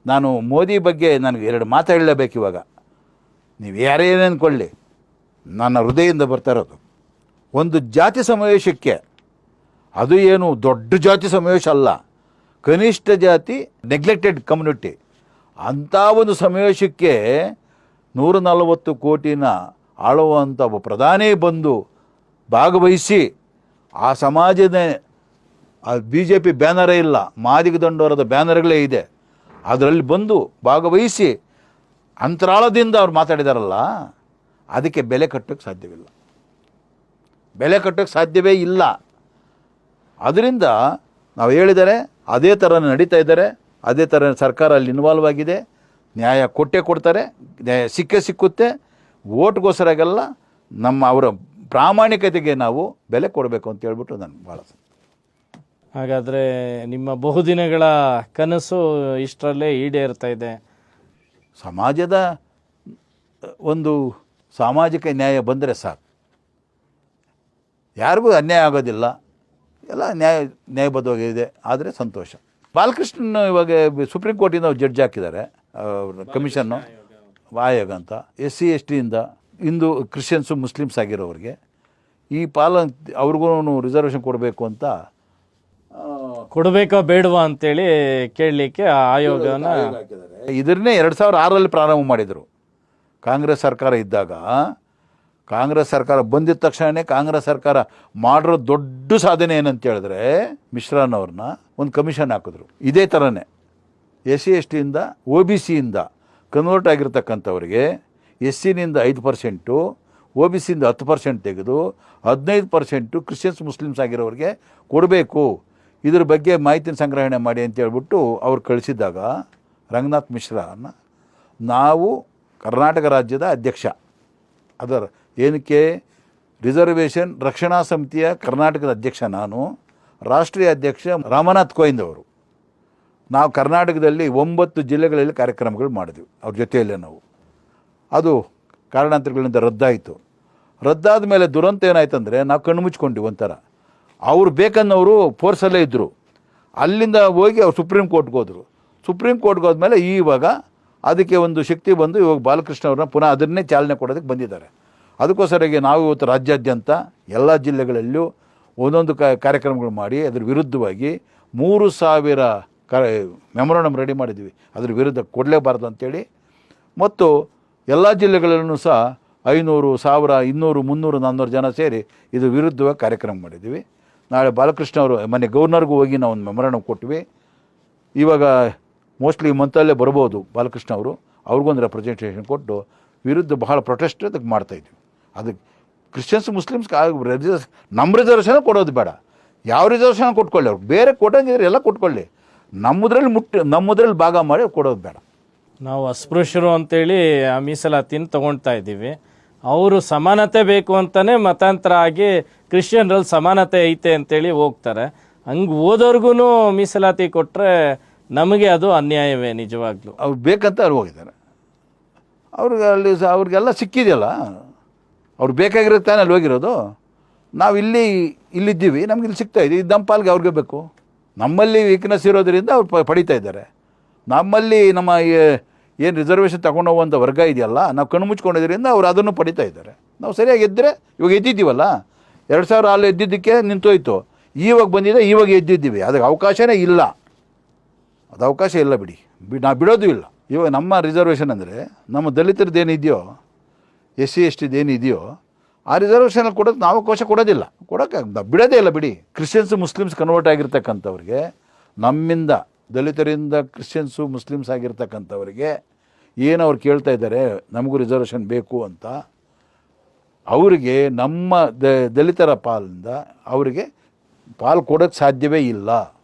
ನಾನು ಮೋದಿ ಬಗ್ಗೆ ನನಗೆ ಎರಡು ಮಾತು ಹೇಳಲೇಬೇಕು ಇವಾಗ. ನೀವು ಯಾರೇ ಅಂದ್ಕೊಳ್ಳಿ, ನನ್ನ ಹೃದಯದಿಂದ ಬರ್ತಾ ಇರೋದು. ಒಂದು ಜಾತಿ ಸಮಾವೇಶಕ್ಕೆ, ಅದು ಏನು ದೊಡ್ಡ ಜಾತಿ ಸಮಾವೇಶ ಅಲ್ಲ, ಕನಿಷ್ಠ ಜಾತಿ ನೆಗ್ಲೆಕ್ಟೆಡ್ ಕಮ್ಯುನಿಟಿ ಅಂಥ ಒಂದು ಸಮಾವೇಶಕ್ಕೆ ನೂರ ನಲವತ್ತು ಕೋಟಿನ ಆಳುವಂಥ ಒಬ್ಬ ಪ್ರಧಾನಿ ಬಂದು ಭಾಗವಹಿಸಿ, ಆ ಸಮಾಜದ ಬಿ ಜೆ ಪಿ ಬ್ಯಾನರೇ ಇಲ್ಲ. ಮಾದಿಗ ದಂಡೋರದ ಬ್ಯಾನರ್ಗಳೇ ಇದೆ. ಅದರಲ್ಲಿ ಬಂದು ಭಾಗವಹಿಸಿ ಅಂತರಾಳದಿಂದ ಅವ್ರು ಮಾತಾಡಿದಾರಲ್ಲ, ಅದಕ್ಕೆ ಬೆಲೆ ಕಟ್ಟೋಕ್ಕೆ ಸಾಧ್ಯವಿಲ್ಲ. ಬೆಲೆ ಕಟ್ಟೋಕ್ಕೆ ಸಾಧ್ಯವೇ ಇಲ್ಲ. ಅದರಿಂದ ನಾವು ಹೇಳಿದರೆ ಅದೇ ಥರ ನಡೀತಾ ಇದ್ದಾರೆ, ಅದೇ ಥರ ಸರ್ಕಾರ ಅಲ್ಲಿ ಇನ್ವಾಲ್ವ್ ಆಗಿದೆ, ನ್ಯಾಯ ಕೊಟ್ಟೇ ಕೊಡ್ತಾರೆ, ನ್ಯಾಯ ಸಿಕ್ಕೇ ಸಿಕ್ಕುತ್ತೆ ಓಟ್ಗೋಸ್ಕರಾಗೆಲ್ಲ ನಮ್ಮ ಅವರ ಪ್ರಾಮಾಣಿಕತೆಗೆ ನಾವು ಬೆಲೆ ಕೊಡಬೇಕು ಅಂತ ಹೇಳ್ಬಿಟ್ಟು ನಾನು ಭಾಳ ಹಾಗಾದರೆ ನಿಮ್ಮ ಬಹುದಿನಗಳ ಕನಸು ಇಷ್ಟರಲ್ಲೇ ಈಡೇರ್ತಾ ಇದೆ. ಸಮಾಜದ ಒಂದು ಸಾಮಾಜಿಕ ನ್ಯಾಯ ಬಂದರೆ ಸಾಕು. ಯಾರಿಗೂ ಅನ್ಯಾಯ ಆಗೋದಿಲ್ಲ. ಎಲ್ಲ ನ್ಯಾಯ ನ್ಯಾಯಬದ್ಧವಾಗಿದೆ ಆದರೆ ಸಂತೋಷ. ಬಾಲಕೃಷ್ಣನ್ ಇವಾಗ ಸುಪ್ರೀಂ ಕೋರ್ಟಿಂದ ಜಡ್ಜ್ ಹಾಕಿದ್ದಾರೆ. ಕಮಿಷನ್ನು ಆಯೋಗ ಅಂತ. ಎಸ್ ಸಿ ಎಸ್ ಟಿಯಿಂದ ಹಿಂದೂ ಕ್ರಿಶ್ಚಿಯನ್ಸು ಮುಸ್ಲಿಮ್ಸ್ ಆಗಿರೋರಿಗೆ ಈ ಪಾಲನ್ ಅವ್ರಿಗೂ ರಿಸರ್ವೇಷನ್ ಕೊಡಬೇಕು ಅಂತ ಕೊಡಬೇಕೋ ಬೇಡವಾ ಅಂತೇಳಿ ಕೇಳಲಿಕ್ಕೆ ಆ ಆಯೋಗನ ಇದನ್ನೇ ಎರಡು ಸಾವಿರ ಆರಲ್ಲಿ ಪ್ರಾರಂಭ ಮಾಡಿದರು. ಕಾಂಗ್ರೆಸ್ ಸರ್ಕಾರ ಇದ್ದಾಗ, ಕಾಂಗ್ರೆಸ್ ಸರ್ಕಾರ ಬಂದಿದ ತಕ್ಷಣವೇ ಕಾಂಗ್ರೆಸ್ ಸರ್ಕಾರ ಮಾಡಿರೋ ದೊಡ್ಡ ಸಾಧನೆ ಏನಂತ ಹೇಳಿದ್ರೆ ಮಿಶ್ರಾನವ್ರನ್ನ ಒಂದು ಕಮಿಷನ್ ಹಾಕಿದ್ರು. ಇದೇ ಥರನೇ ಎಸ್ ಸಿ ಎಸ್ ಟಿಯಿಂದ ಒ ಬಿ ಸಿಯಿಂದ ಕನ್ವರ್ಟ್ ಆಗಿರ್ತಕ್ಕಂಥವ್ರಿಗೆ ಎಸ್ ಸಿನಿಂದ ಐದು ಪರ್ಸೆಂಟು, ಒ ಬಿ ಸಿಯಿಂದ ಹತ್ತು ಪರ್ಸೆಂಟ್ ತೆಗೆದು ಹದಿನೈದು ಪರ್ಸೆಂಟು ಕ್ರಿಶ್ಚಿಯನ್ಸ್ ಮುಸ್ಲಿಮ್ಸ್ ಆಗಿರೋರಿಗೆ ಕೊಡಬೇಕು. ಇದ್ರ ಬಗ್ಗೆ ಮಾಹಿತಿನ ಸಂಗ್ರಹಣೆ ಮಾಡಿ ಅಂತ ಹೇಳ್ಬಿಟ್ಟು ಅವ್ರು ಕಳಿಸಿದಾಗ ರಂಗನಾಥ್ ಮಿಶ್ರಾನ ನಾವು ಕರ್ನಾಟಕ ರಾಜ್ಯದ ಅಧ್ಯಕ್ಷ. ಅದರ ಏನಕ್ಕೆ? ರಿಸರ್ವೇಷನ್ ರಕ್ಷಣಾ ಸಮಿತಿಯ ಕರ್ನಾಟಕದ ಅಧ್ಯಕ್ಷ ನಾನು, ರಾಷ್ಟ್ರೀಯ ಅಧ್ಯಕ್ಷ ರಾಮನಾಥ್ ಕೋವಿಂದ್ ಅವರು. ನಾವು ಕರ್ನಾಟಕದಲ್ಲಿ ಒಂಬತ್ತು ಜಿಲ್ಲೆಗಳಲ್ಲಿ ಕಾರ್ಯಕ್ರಮಗಳು ಮಾಡಿದ್ವಿ, ಅವ್ರ ಜೊತೆಯಲ್ಲೇ ನಾವು. ಅದು ಕಾರಣಾಂತರಗಳಿಂದ ರದ್ದಾಯಿತು. ರದ್ದಾದ ಮೇಲೆ ದುರಂತ ಏನಾಯ್ತಂದರೆ, ನಾವು ಕಣ್ಣು ಮುಚ್ಕೊಂಡ್ವಿ ಒಂಥರ. ಅವ್ರು ಬೇಕನ್ನೋರು ಫೋರ್ಸಲ್ಲೇ ಇದ್ದರು ಅಲ್ಲಿಂದ ಹೋಗಿ ಅವ್ರು ಸುಪ್ರೀಂ ಕೋರ್ಟ್ಗೆ ಹೋದರು. ಸುಪ್ರೀಂ ಕೋರ್ಟ್ಗೆ ಹೋದ್ಮೇಲೆ ಇವಾಗ ಅದಕ್ಕೆ ಒಂದು ಶಕ್ತಿ ಬಂದು ಇವಾಗ ಬಾಲಕೃಷ್ಣ ಅವ್ರನ್ನ ಪುನಃ ಅದನ್ನೇ ಚಾಲನೆ ಕೊಡೋದಕ್ಕೆ ಬಂದಿದ್ದಾರೆ. ಅದಕ್ಕೋಸ್ಕರವಾಗಿ ನಾವು ಇವತ್ತು ರಾಜ್ಯಾದ್ಯಂತ ಎಲ್ಲ ಜಿಲ್ಲೆಗಳಲ್ಲೂ ಒಂದೊಂದು ಕ, ಕಾರ್ಯಕ್ರಮಗಳು ಮಾಡಿ ಅದ್ರ ವಿರುದ್ಧವಾಗಿ ಮೂರು ಸಾವಿರ ಕ ಮೆಮೊರಂಡಮ್ ರೆಡಿ ಮಾಡಿದ್ವಿ ಅದ್ರ ವಿರುದ್ಧ ಕೊಡಲೇಬಾರ್ದು ಅಂತೇಳಿ. ಮತ್ತು ಎಲ್ಲ ಜಿಲ್ಲೆಗಳಲ್ಲೂ ಸಹ ಐನೂರು, ಸಾವಿರ, ಇನ್ನೂರು, ಮುನ್ನೂರು ನಾನ್ನೂರು ಜನ ಸೇರಿ ಇದು ವಿರುದ್ಧವಾಗಿ ಕಾರ್ಯಕ್ರಮ ಮಾಡಿದ್ವಿ ನಾಳೆ ಬಾಲಕೃಷ್ಣ ಅವರು ಮನೆ ಗವರ್ನರ್ಗೂ ಹೋಗಿ ನಾವು ಒಂದು ಮೆಮೊರಂಡಮ್ ಕೊಟ್ವಿ. ಇವಾಗ ಮೋಸ್ಟ್ಲಿ ಈ ಮಂತಲ್ಲೇ ಬರ್ಬೋದು ಬಾಲಕೃಷ್ಣ ಅವರು. ಅವ್ರಿಗೊಂದು ರೆಪ್ರೆಸೆಂಟೇಷನ್ ಕೊಟ್ಟು ವಿರುದ್ಧ ಬಹಳ ಪ್ರೊಟೆಸ್ಟ್ ಅದಕ್ಕೆ ಮಾಡ್ತಾಯಿದ್ವಿ ಅದಕ್ಕೆ ಕ್ರಿಶ್ಚಿಯನ್ಸ್ ಮುಸ್ಲಿಮ್ಸ್ ರಿಸರ್ವ್ ನಮ್ಮ ರಿಸರ್ವೇಷನ್ ಕೊಡೋದು ಬೇಡ. ಯಾವ ರಿಸರ್ವೇಷನ್ ಕೊಟ್ಕೊಳ್ಳಿ ಅವ್ರು? ಬೇರೆ ಕೊಟ್ಟಂಗಿದ್ರೆ ಎಲ್ಲ ಕೊಟ್ಕೊಳ್ಳಿ. ನಮ್ಮದ್ರಲ್ಲಿ ಮುಟ್ಟಿ ನಮ್ಮದ್ರಲ್ಲಿ ಭಾಗ ಮಾಡಿ ಕೊಡೋದು ಬೇಡ. ನಾವು ಅಸ್ಪೃಶ್ಯರು ಅಂತೇಳಿ ಆ ಮೀಸಲಾತಿನ ತಗೊಳ್ತಾ ಇದ್ದೀವಿ. ಅವರು ಸಮಾನತೆ ಬೇಕು ಅಂತಲೇ ಮತಾಂತರ ಆಗಿ ಕ್ರಿಶ್ಚಿಯನ್ರಲ್ಲಿ ಸಮಾನತೆ ಐತೆ ಅಂತೇಳಿ ಹೋಗ್ತಾರೆ. ಹಂಗೆ ಓದೋರ್ಗು ಮೀಸಲಾತಿ ಕೊಟ್ಟರೆ ನಮಗೆ ಅದು ಅನ್ಯಾಯವೇ ನಿಜವಾಗ್ಲೂ. ಅವ್ರು ಬೇಕಂತ ಅವ್ರು ಹೋಗಿದ್ದಾರೆ. ಅವ್ರಿಗೆ ಅಲ್ಲಿ ಅವ್ರಿಗೆಲ್ಲ ಸಿಕ್ಕಿದೆಯಲ್ಲ. ಅವ್ರು ಬೇಕಾಗಿರುತ್ತೆ ಅಲ್ಲಿ ಹೋಗಿರೋದು. ನಾವು ಇಲ್ಲಿ ಇಲ್ಲಿದ್ದೀವಿ, ನಮ್ಗೆ ಇಲ್ಲಿ ಸಿಗ್ತಾ ಇದೆ. ಈ ನಮ್ಮ ಪಾಲ್ಗೆ ಅವ್ರಿಗೆ ಬೇಕು. ನಮ್ಮಲ್ಲಿ ವೀಕ್ನೆಸ್ ಇರೋದರಿಂದ ಅವ್ರು ಪಡಿತಾ ಇದ್ದಾರೆ. ನಮ್ಮಲ್ಲಿ ನಮ್ಮ ಏನು ರಿಸರ್ವೇಷನ್ ತಗೊಂಡು ಹೋಗುವಂಥ ವರ್ಗ ಇದೆಯಲ್ಲ, ನಾವು ಕಣ್ಣು ಮುಚ್ಕೊಂಡಿದ್ರಿಂದ ಅವ್ರು ಅದನ್ನು ಪಡಿತಾ ಇದ್ದಾರೆ. ನಾವು ಸರಿಯಾಗಿ ಎದ್ದರೆ ಇವಾಗ ಎದ್ದಿದ್ದೀವಲ್ಲ ಎರಡು ಸಾವಿರ ಅಲ್ಲಿ ಎದ್ದಿದ್ದಕ್ಕೆ ನಿಂತೋಯ್ತು. ಇವಾಗ ಬಂದಿದೆ ಇವಾಗ ಎದ್ದಿದ್ದೀವಿ. ಅದಕ್ಕೆ ಅವಕಾಶವೇ ಇಲ್ಲ. ಅದು ಅವಕಾಶ ಇಲ್ಲ ಬಿಡಿ. ಬಿ ನಾವು ಬಿಡೋದು ಇಲ್ಲ. ಇವಾಗ ನಮ್ಮ ರಿಸರ್ವೇಷನ್ ಅಂದರೆ ನಮ್ಮ ದಲಿತರದ್ದು ಏನಿದೆಯೋ ಎಸ್ ಸಿ ಎಸ್ ಟಿದು ಏನಿದೆಯೋ, ಆ ರಿಸರ್ವೇಷನಲ್ಲಿ ಕೊಡೋದು ನಾವು ಅವಕಾಶ ಕೊಡೋದಿಲ್ಲ. ಕೊಡೋಕ್ಕೆ ಬಿಡೋದೇ ಇಲ್ಲ ಬಿಡಿ. ಕ್ರಿಶ್ಚಿಯನ್ಸ್ ಮುಸ್ಲಿಮ್ಸ್ ಕನ್ವರ್ಟ್ ಆಗಿರ್ತಕ್ಕಂಥವ್ರಿಗೆ, ನಮ್ಮಿಂದ ದಲಿತರಿಂದ ಕ್ರಿಶ್ಚಿಯನ್ಸು ಮುಸ್ಲಿಮ್ಸ್ ಆಗಿರ್ತಕ್ಕಂಥವ್ರಿಗೆ, ಏನು ಅವ್ರು ಕೇಳ್ತಾ ಇದ್ದಾರೆ, ನಮಗೂ ರಿಸರ್ವೇಷನ್ ಬೇಕು ಅಂತ ಅವರಿಗೆ ನಮ್ಮ ದಲಿತರ ಪಾಲಿಂದ ಅವರಿಗೆ ಪಾಲು ಕೊಡೋಕ್ಕೆ ಸಾಧ್ಯವೇ ಇಲ್ಲ.